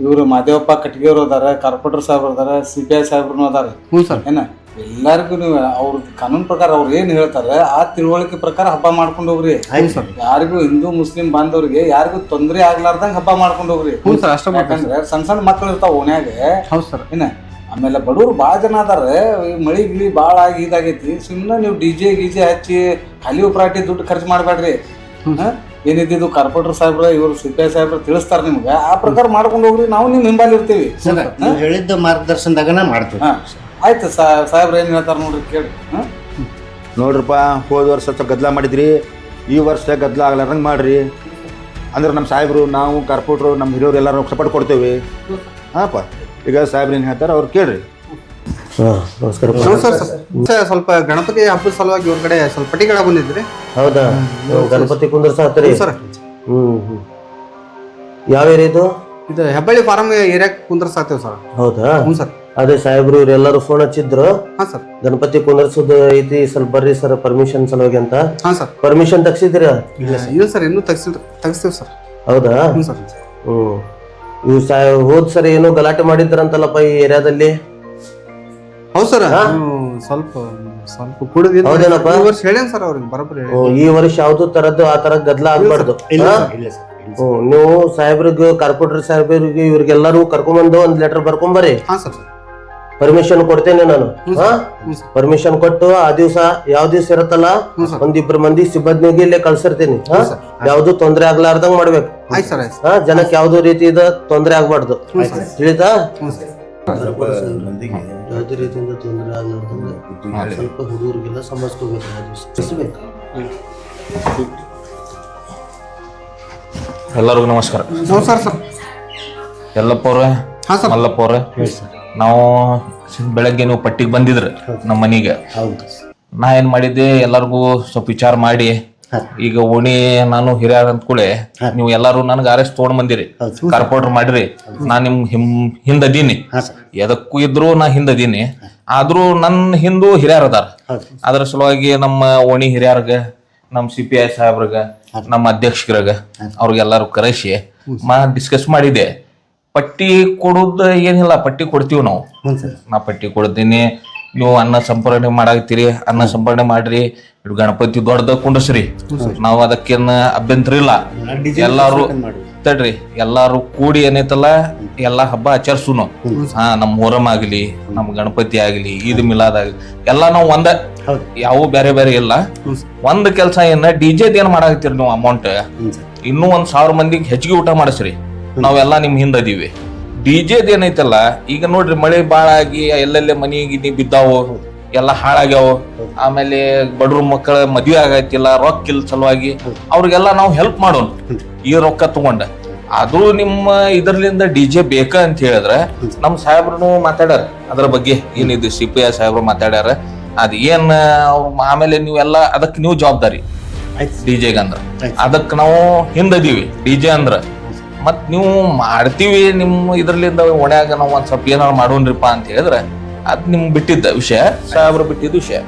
ಇವರು ಮಾದೇವಪ್ಪ ಕಟ್ಗೆಯವರು ಅದಾರ ಕಾರ್ಪೊರೇಟರ್ ಸಾಹೇಬ್ರು ಅದಾರ ಸಿ ಪಿ ಐ ಸಾಹೇಬ್ರು ಅದಾರ. ಹ್ಞೂ ಸರ್. ಏನ? ಎಲ್ಲರಿಗೂ ನೀವು ಅವ್ರ ಕಾನೂನು ಪ್ರಕಾರ ಅವ್ರು ಏನು ಹೇಳ್ತಾರೆ ಆ ತಿಳುವಳಿಕೆ ಪ್ರಕಾರ ಹಬ್ಬ ಮಾಡ್ಕೊಂಡು ಹೋಗ್ರಿ. ಯಾರಿಗೂ ಹಿಂದೂ ಮುಸ್ಲಿಂ ಬಾಂಧವ್ರಿಗೆ ಯಾರಿಗೂ ತೊಂದರೆ ಆಗ್ಲಾರ್ದಂಗ ಹಬ್ಬ ಮಾಡ್ಕೊಂಡು ಹೋಗ್ರಿ. ಹ್ಞೂ ಸರ್ ಅಷ್ಟ ಯಾಕಂದ್ರೆ ಸಣ್ಣ ಸಣ್ಣ ಮಕ್ಕಳು ಇರ್ತಾವ ಓಣ್ಯಾಗ. ಹೌದು ಸರ್. ಏನ ಆಮೇಲೆ ಬಡವರು ಭಾಳ ಜನ ಅದಾರ ಈ ಮಳಿ ಗಿಳಿ ಭಾಳ ಆಗಿ ಇದಾಗೈತಿ. ಸುಮ್ಮನೆ ನೀವು ಡಿ ಜೆ ಗೀಜೆ ಹಚ್ಚಿ ಖಾಲಿ ಉಪರಾಟಿ ದುಡ್ಡು ಖರ್ಚು ಮಾಡಬೇಡ್ರಿ ಏನಿದ್ದು ಕಾರ್ಪೊರೇಟರ್ ಸಾಹೇಬ್ರ ಇವರು ಸಿ ಪಿ ಐ ಸಾಹೇಬ್ರ ತಿಳಿಸ್ತಾರೆ ನಿಮ್ಗೆ. ಆ ಪ್ರಕಾರ ಮಾಡ್ಕೊಂಡು ಹೋಗ್ರಿ. ನಾವು ನಿಮ್ಮ ಹಿಂಬಾಲಿ ಇರ್ತೀವಿ. ನೀವು ಹೇಳಿದ್ದ ಮಾರ್ಗದರ್ಶನದಾಗನ ಮಾಡ್ತೀವಿ. ಆಯ್ತು ಸಾ- ಸಾಹೇಬ್ರ ಏನ್ ಹೇಳ್ತಾರ ನೋಡ್ರಿ ಕೇಳಿ. ಹಾ? ನೋಡ್ರಪ್ಪ ಹೋದ ವರ್ಷ ಸ್ವಲ್ಪ ಗದ್ದಲ ಮಾಡಿದ್ರಿ ಈ ವರ್ಷ ಗದ್ದಲ ಆಗ್ಲಾರ್ದಂಗೆ ಮಾಡ್ರಿ. ಅಂದ್ರೆ ನಮ್ಮ ಸಾಹೇಬ್ರು ನಾವು ಕಾರ್ಪೊರೇಟ್ರು ನಮ್ಮ ಹಿರಿಯರು ಎಲ್ಲರೂ ಸಪೋರ್ಟ್ ಕೊಡ್ತೇವೆ. ಹಾಂಪ್ಪ. ಈಗ ಸಾಹೇಬ್ರು ಏನು ಹೇಳ್ತಾರೆ ಅವ್ರು ಕೇಳ್ರಿ. ಹಾಂ ನಮಸ್ಕಾರ. ಸರ್. ಸರ್ ಸ್ವಲ್ಪ ಗಣಪತಿ ಹಬ್ಬದ ಸಲುವಾಗಿ ಇವ್ರ ಕಡೆ ಸ್ವಲ್ಪ ಪಟ್ಟಿಗಳ ಬಂದಿದ್ರಿ? ಹೌದಾ? ಗಣಪತಿ ಗಣಪತಿ ಕುಂದ್ರಸಾತ್ರಿ? ಸರ್. Hmm hmm. ಯಾವ ಏರಿಯಾ ಇದು? ಇದು ಹೆಬ್ಬಳ್ಳಿ ಫಾರಂ ಏರಿಯಾಕ್ ಕುಂದ್ರಸಾತೇವ್ ಸರ್. ಹೌದಾ? ಹ್ಞೂ ಸರ್. ಅದೇ ಸಾಹೇಬ್ರು ಇವರೆಲ್ಲರೂ ಫೋನ್ ಹಚ್ಚಿದ್ರು. ಹಾಂ ಸರ್. ಗಣಪತಿ ಕುಂದರ್ಸೋದು ಐತಿ ಸ್ವಲ್ಪ ಬರ್ರಿ ಸರ್ ಪರ್ಮಿಷನ್ ಸಲುವಾಗಿ ಅಂತ. ಹಾಂ ಸರ್. ಪರ್ಮಿಷನ್ ತಗ್ಸಿದ್ದೀರಾ? ಇಲ್ಲ ಸರ್ ಇನ್ನೂ ತೆಗ್ಸಿಲ್ ತೆಗಿಸ್ತೀವಿ ಸರ್. ಹೌದಾ? ಹ್ಞೂ ಸರ್. ಹ್ಮ್. ಇವು ಸಾ ಹೋದ್ ಸರಿ ಏನೋ ಗಲಾಟೆ ಮಾಡಿದ್ರಂತಲ್ಲಪ್ಪ ಈ ಏರಿಯಾದಲ್ಲಿ? ಹೌದು ಸರ್ ಸ್ವಲ್ಪ ಸ್ವಲ್ಪ ಕುಡಿದಿಲ್ಲ ಹೌದೇನಪ್ಪ? ಈ ವರ್ಷ ಹೇಳೇನ್ ಸರ್ ಅವ್ರಿಗೆ ಬರೋಬ್ಬರಿ ಹೇಳಿ ಹ್ಮ್, ಈ ವರ್ಷ ಯಾವ್ದು ತರದ್ದು ಆ ತರ ಗದ್ದಲ ಆಗ್ಬಾರ್ದು. ಹಾ? ಹ್ಮ್, ನೀವು ಸಾಹೇಬ್ರಿಗೆ ಕಾರ್ಪೊರೇಟರ್ ಸಾಹೇಬ್ರಿಗೆ ಇವ್ರಿಗೆಲ್ಲರೂ ಕರ್ಕೊಂಬಂದು ಒಂದ್ ಲೆಟರ್ ಬರ್ಕೊಂಬರಿ ಹಾಂ ಸರ್. ಪರ್ಮಿಷನ್ ಕೊಡ್ತೇನೆ ನಾನು. ಪರ್ಮಿಷನ್ ಕೊಟ್ಟು ಆ ದಿವಸ ಯಾವ ದಿವಸ ಇರತ್ತಲ್ಲ ಒಂದಿಬ್ರು ಮಂದಿ ಸಿಬ್ಬಂದಿಗೆ ಇಲ್ಲೇ ಕಳ್ಸಿರ್ತೀನಿ. ಹಾ? ಯಾವ್ದು ತೊಂದ್ರೆ ಆಗ್ಲಾರ್ದಂಗ್ ಮಾಡ್ಬೇಕು. ಜನಕ್ಕೆ ಯಾವ್ದು ರೀತಿ ತೊಂದ್ರೆ ಆಗ್ಬಾರ್ದು. ತಿಳಿತಾ? ಯಾವುದೇ ರೀತಿಯಿಂದ ತೊಂದರೆ ಆಗ್ಬಾರ್ದು ಸ್ವಲ್ಪ ಹುಡುಗರಿಗೆಲ್ಲ ಸಮಸ್ಕೋಬೇಕು ಎಲ್ಲರಿಗೂ ನಮಸ್ಕಾರ. ನಮಸ್ಕಾರ ಸರ್. ಎಲ್ಲಪ್ಪ ಅವ್ರೆ ಹಾಂ ಸರ್. ಮಲ್ಲಪ್ಪ ಅವ್ರೆ ನಾವು ಬೆಳಗ್ಗೆ ನೀವು ಪಟ್ಟಿಗೆ ಬಂದಿದ್ರು ನಮ್ಮ ಮನೆಗೆ. ನಾ ಏನ್ ಮಾಡಿದ್ದೆ ಎಲ್ಲರಿಗೂ ಸ್ವಲ್ಪ ವಿಚಾರ ಮಾಡಿ. ಈಗ ಓಣಿ ನಾನು ಹಿರಿಯರ್ ಅಂದ್ಕೂಳೆ ನೀವು ಎಲ್ಲಾರು ನನಗೆ ಅರೆಸ್ಟ್ ತೊಗೊಂಡ್ ಬಂದಿರಿ. ಕಾರ್ಪೊರೇಟರ್ ಮಾಡಿರಿ. ನಾ ನಿಮ್ ಹಿಮ್ ಹಿಂದದೀನಿ. ಎದಕ್ಕೂ ಇದ್ರು ನಾ ಹಿಂದದೀನಿ. ಆದ್ರೂ ನನ್ನ ಹಿಂದೂ ಹಿರಿಯರ್ ಅದಾರ. ಅದ್ರ ಸಲುವಾಗಿ ನಮ್ಮ ಓಣಿ ಹಿರಿಯರ್ಗ ನಮ್ಮ ಸಿ ಪಿ ಐ ಸಾಹೇಬ್ರಗ ನಮ್ಮ ಅಧ್ಯಕ್ಷರಿಗೆ ಅವ್ರಿಗೆಲ್ಲರೂ ಕರೆಸಿ ಮಾ ಡಿಸ್ಕಸ್ ಮಾಡಿದೆ ಪಟ್ಟಿ ಕೊಡುದ ಏನಿಲ್ಲ ಪಟ್ಟಿ ಕೊಡ್ತೀವಿ ನಾವು. ನಾ ಪಟ್ಟಿ ಕೊಡ್ತೀನಿ. ನೀವು ಅನ್ನ ಸಂಪರ್ಣೆ ಮಾಡಾಕತ್ತೀರಿ ಅನ್ನ ಸಂಪರ್ಣೆ ಮಾಡ್ರಿ. ಗಣಪತಿ ದೊಡ್ಡದ ಕುಂಡಸ್ರಿ ನಾವು ಅದಕ್ಕೇನ ಅಭ್ಯಂತರ ಇಲ್ಲ. ಎಲ್ಲಾರು ತಡ್ರಿ ಎಲ್ಲಾರು ಕೂಡಿ ಏನೈತಲ್ಲ ಎಲ್ಲಾ ಹಬ್ಬ ಆಚರಿಸುನು. ಹಾ ನಮ್ ಮೊಹರಂ ಆಗ್ಲಿ ನಮ್ ಗಣಪತಿ ಆಗ್ಲಿ ಈದ್ ಮಿಲಾದ್ ಆಗ್ಲಿ ಎಲ್ಲಾ ನಾವು ಒಂದ. ಯಾವ ಬೇರೆ ಬೇರೆ ಇಲ್ಲ. ಒಂದ್ ಕೆಲ್ಸ ಏನ ಡಿಜೆ ಏನ್ ಮಾಡಾಕತ್ತೀರಿ ನೀವು ಅಮೌಂಟ್ ಇನ್ನೂ ಒಂದ್ ಸಾವಿರ ಮಂದಿಗೆ ಹೆಚ್ಚಿಗೆ ಊಟ ಮಾಡಿಸ್ರಿ. ನಾವೆಲ್ಲಾ ನಿಮ್ ಹಿಂದೆ ಅದೀವಿ. ಡಿಜೆದ್ ಏನೈತಲ್ಲ ಈಗ ನೋಡ್ರಿ ಮಳೆ ಬಾಳ ಆಗಿ ಎಲ್ಲೆಲ್ಲೇ ಮನಿ ಗಿನಿ ಬಿದ್ದಾವು ಎಲ್ಲ ಹಾಳಾಗ್ಯಾವ ಆಮೇಲೆ ಬಡವ್ರ ಮಕ್ಕಳ ಮದ್ವೆ ಆಗೈತಿಲ್ಲ ರೊಕ್ಕ ಇಲ್ಲ ಸಲುವಾಗಿ ಅವ್ರಿಗೆಲ್ಲ ನಾವು ಹೆಲ್ಪ್ ಮಾಡೋಣ. ಈ ರೊಕ್ಕ ತಗೊಂಡ. ಅದು ನಿಮ್ಮ ಇದರ್ಲಿಂದ ಡಿಜೆ ಬೇಕ ಅಂತ ಹೇಳಿದ್ರೆ ನಮ್ಮ ಸಾಹೇಬ್ರು ಮಾತಾಡ್ಯಾರ. ಅದ್ರ ಬಗ್ಗೆ ಏನಿದು ಸಿ ಪಿ ಐ ಸಾಹೇಬ್ರು ಮಾತಾಡ್ಯಾರ. ಅದ್ ಏನ್ ಆಮೇಲೆ ನೀವೆಲ್ಲ ಅದಕ್ಕೆ ನೀವು ಜವಾಬ್ದಾರಿ. ಡಿ ಅಂದ್ರ. ಅದಕ್ಕೆ ನಾವು ಹಿಂದದೀವಿ ಡಿಜೆ ಅಂದ್ರ. ಮತ್ ನೀವು ಮಾಡ್ತೀವಿ ನಿಮ್ಮ ಇದರಲ್ಲಿಂದ ಒಣ್ಯಾಗ ನಾವು ಒಂದ್ ಸ್ವಲ್ಪ ಏನಾರ ಮಾಡೋನ್ರಿಪ್ಪ ಅಂತ ಹೇಳಿದ್ರೆ ಅದ್ ನಿಮ್ ಬಿಟ್ಟಿದ್ದ ವಿಷಯ ಸಾಹೇಬ್ರು ಬಿಟ್ಟಿದ್ದ ವಿಷಯ.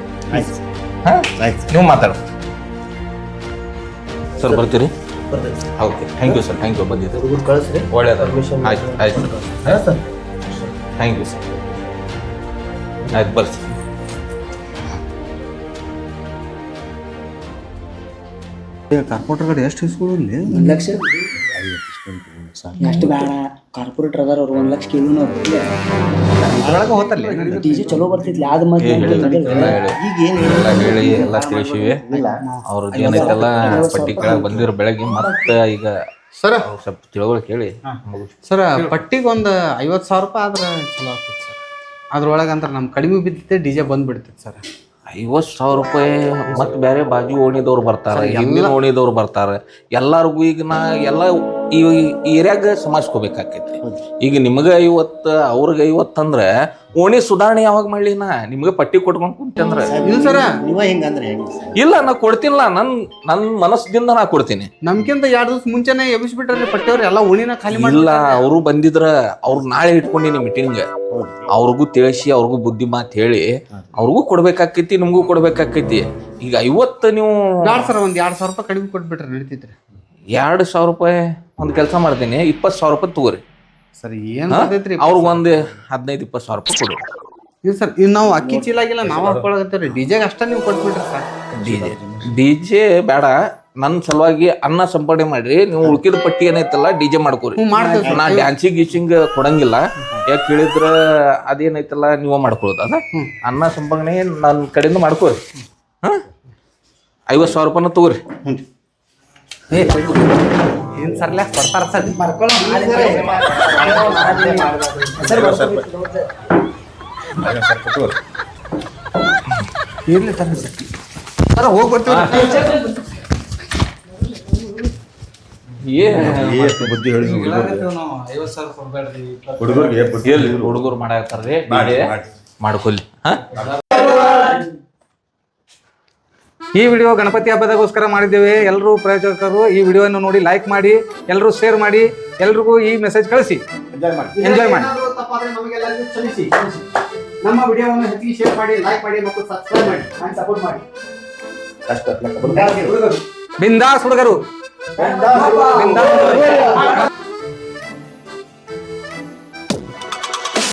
ಹಾ? ನೀವು ಮಾತಾಡ. ಸರ್ ಬರ್ತೀರಿ? Okay thank you sir thank you ಬಂದಿದ್ದು. ಕಳಿಸ್ರಿ. ಒಳ್ಳೇದ. ಆಯ್ತು ಆಯ್ತು. Thank you sir. ಆಯ್ತು ಬರ್ರಿ ಕಾರ್ಪೊರೇಟರ್ ಕಡೆ ಎಷ್ಟು ಇಸ್ಕೊಳ್ಳಿ ಒಂದು ಲಕ್ಷ. ಎಷ್ಟು ಬೇಡ. ಕಾರ್ಪೊರೇಟರ್ ಅದಾರ ಅವ್ರು ಒಂದು ಲಕ್ಷ ಕೇಳಿನ ಅದ್ರೊಳಗೆ ಹೋತಲ್ಲಿ? ಡಿಜೆ ಚಲೋ ಬರ್ತಿದ್ಲಿ ಆದ ಮತ್ತೆ ಈಗ ಏನು ಎಲ್ಲ ಹೇಳಿ ಎಲ್ಲ ತಿಳಿಸಿವಿ. ಅವ್ರದ್ದು ಏನೈತೆಲ್ಲ ಪಟ್ಟಿ ಕೆಳಗೆ ಬಂದಿರೋ ಬೆಳಗ್ಗೆ ಮತ್ತೆ ಈಗ ಸರ. ಸ್ವಲ್ಪ ತಿಳುವಳಿಕೆ ಹೇಳಿ ಸರ ಪಟ್ಟಿಗೆ ಒಂದು ಐವತ್ತು ಸಾವಿರ ರೂಪಾಯಿ ಆದ್ರೆ ಚಲೋ ಆಗ್ತೈತೆ ಸರ್. ಅದ್ರೊಳಗೆ ಅಂದ್ರೆ ನಮ್ ಕಡಿಮೆ ಬಿದ್ದಿತ್ತೆ ಡಿ ಜೆ ಬಂದ್ಬಿಡ್ತೈತೆ ಸರ್. ಐವತ್ತು ಸಾವಿರ ರೂಪಾಯಿ ಮತ್ತೆ ಬೇರೆ ಬಾಜು ಓಣಿದವ್ರು ಬರ್ತಾರೆ ಹಿಂದಿನ ಓಣಿದವ್ರು ಬರ್ತಾರೆ. ಎಲ್ಲಾರ್ಗು ಈಗ ನಾ ಎಲ್ಲ ಈ ಏರಿಯಾಗ ಸಮಾಜ್ಕೋಬೇಕಾಕೈತಿ ಈಗ ನಿಮಗೆ ಐವತ್ತು ಅವ್ರಿಗೆ ಐವತ್ತು ಅಂದ್ರೆ ಓಣಿ ಸುಧಾರಣೆ ಯಾವಾಗ ಮಾಡ್ಲಿ ನಾ ನಿಮ್ಗೆ ಪಟ್ಟಿ ಕೊಟ್ಕೊಂಡ್ ಕುಂತಂದ್ರೆ ಇಲ್ಲ ಸರ. ನೀವ ಹಿಂಗಂದ್ರೆ ಹೆಂಗೆ ಸರ್. ಇಲ್ಲ ನಾ ಕೊಡ್ತೀನಿಲ್ಲ ನನ್ ನನ್ ಮನಸ್ಸಿಂದ ನಾ ಕೊಡ್ತೀನಿ. ನಮ್ಗಿಂತ ಎರಡು ದಿವಸ ಮುಂಚೆನೆ ಎಬ್ಬಿಸ್ಬಿಟ್ರೆ ಪಟ್ಟಿಯವ್ರು ಎಲ್ಲ ಓಣಿನ ಖಾಲಿ ಇಲ್ಲ ಅವರು ಬಂದಿದ್ರ ಅವ್ರು ನಾಳೆ ಇಟ್ಕೊಂಡಿನಿ ಮೀಟಿಂಗ್ ಅವ್ರಿಗೂ ತಿಳಿಸಿ ಅವ್ರಿಗೂ ಬುದ್ಧಿ ಮಾತು ಹೇಳಿ ಅವ್ರಿಗೂ ಕೊಡ್ಬೇಕಾಕೈತಿ ನಿಮಗೂ ಕೊಡ್ಬೇಕಾಕೈತಿ. ಈಗ ಐವತ್ತು ನೀವು ಎರಡ್ ಸರ್ ಒಂದ್ ಎರಡ್ ಸಾವಿರ ರೂಪಾಯಿ ಕಡಿಮೆ ಕೊಟ್ಬಿಟ್ರೆ ನಡೀತೈತ್ರಿ. ಎರಡು ಸಾವಿರ ರೂಪಾಯಿ ಒಂದು ಕೆಲಸ ಮಾಡ್ತೀನಿ ಇಪ್ಪತ್ತು ಸಾವಿರ ರೂಪಾಯಿ ತಗೋರಿ. ಸರ್ ಏನ್ ಬರ್ತೈತ್ರಿ ಅವ್ರಿಗೆ ಒಂದು ಹದಿನೈದು ಇಪ್ಪತ್ತು ಸಾವಿರ ರೂಪಾಯಿ ಕೊಡು. ಇಲ್ಲ ಸರ್ ಇನ್ನು ನಾವು ಅಕ್ಕಿ ಚೀಲಾಗಿಲ್ಲ ನಾವು ಹಾಕೊಳಕತ್ತೇವ್ರಿ. ಡಿಜೆಗೆ ಅಷ್ಟೇ ನೀವು ಕೊಟ್ಬಿಟ್ರಿ sir. D J D J ಬೇಡ ನನ್ನ ಸಲುವಾಗಿ ಅನ್ನ ಸಂಪಾದನೆ ಮಾಡ್ರಿ ನೀವು ಉಳ್ಕಿದ ಪಟ್ಟಿ ಏನೈತಲ್ಲ ಡಿ ಜೆ ಮಾಡ್ಕೋರಿ. ಹ್ಞೂ ಮಾಡ್ತೇವೆ ನಾ ಡ್ಯಾನ್ಸಿಂಗ್ ಗೀಚಿಂಗ್ ಕೊಡಂಗಿಲ್ಲ. ಯಾಕೆ ಕೇಳಿದ್ರ ಅದೇನೈತಲ್ಲ ನೀವು ಮಾಡ್ಕೊಳ್ಳೋದು ಅದ? ಅನ್ನ ಸಂಪಾದನೆ ನನ್ನ ಕಡೆಯಿಂದ ಮಾಡ್ಕೋರಿ. ಹಾ? ಐವತ್ತು ಸಾವಿರ ರೂಪಾಯಿನ ತಗೋರಿ. ಏನ್ ಸರ್ಲೆ ಬರ್ತಾರ ಸರ್? ಇರ್ಲಿ ತರ ಸರ್. ಹೋಗಿ ಬರ್ತೀವಿ. ಬುದ್ಧಿ ಹೇಳಿ ಹುಡುಗರಿಗೆ ಹುಡುಗರು ಮಾಡಾಕತ್ತಾರ್ರಿ? ಮಾಡಿ, DJ ಮಾಡಿ. ಮಾಡ್ಕೊಲ್ಲಿ ಹಾ? ಈ ವಿಡಿಯೋ ಗಣಪತಿ ಹಬ್ಬದಗೋಸ್ಕರ ಮಾಡಿದ್ದೇವೆ. ಎಲ್ಲರೂ ಪ್ರಯೋಜಕರು ಈ ವಿಡಿಯೋವನ್ನು ನೋಡಿ ಲೈಕ್ ಮಾಡಿ ಎಲ್ಲರೂ ಶೇರ್ ಮಾಡಿ ಎಲ್ರಿಗೂ ಈ ಮೆಸೇಜ್ ಕಳಿಸಿ. ಎಂಜಾಯ್ ಮಾಡಿ. ನಮ್ಮ ವಿಡಿಯೋವನ್ನು ಹೆಚ್ಚಿಗೆ ಶೇರ್ ಮಾಡಿ ಲೈಕ್ ಮಾಡಿ ಮತ್ತು ಸಬ್ಸ್ಕ್ರೈಬ್ ಮಾಡಿ. ಅಂಡ್ ಸಪೋರ್ಟ್ ಮಾಡಿ. ಬಿಂದಾಸ್ ಹುಡುಗರು. ಬಿಂದಾಸ್ ಹುಡುಗರು.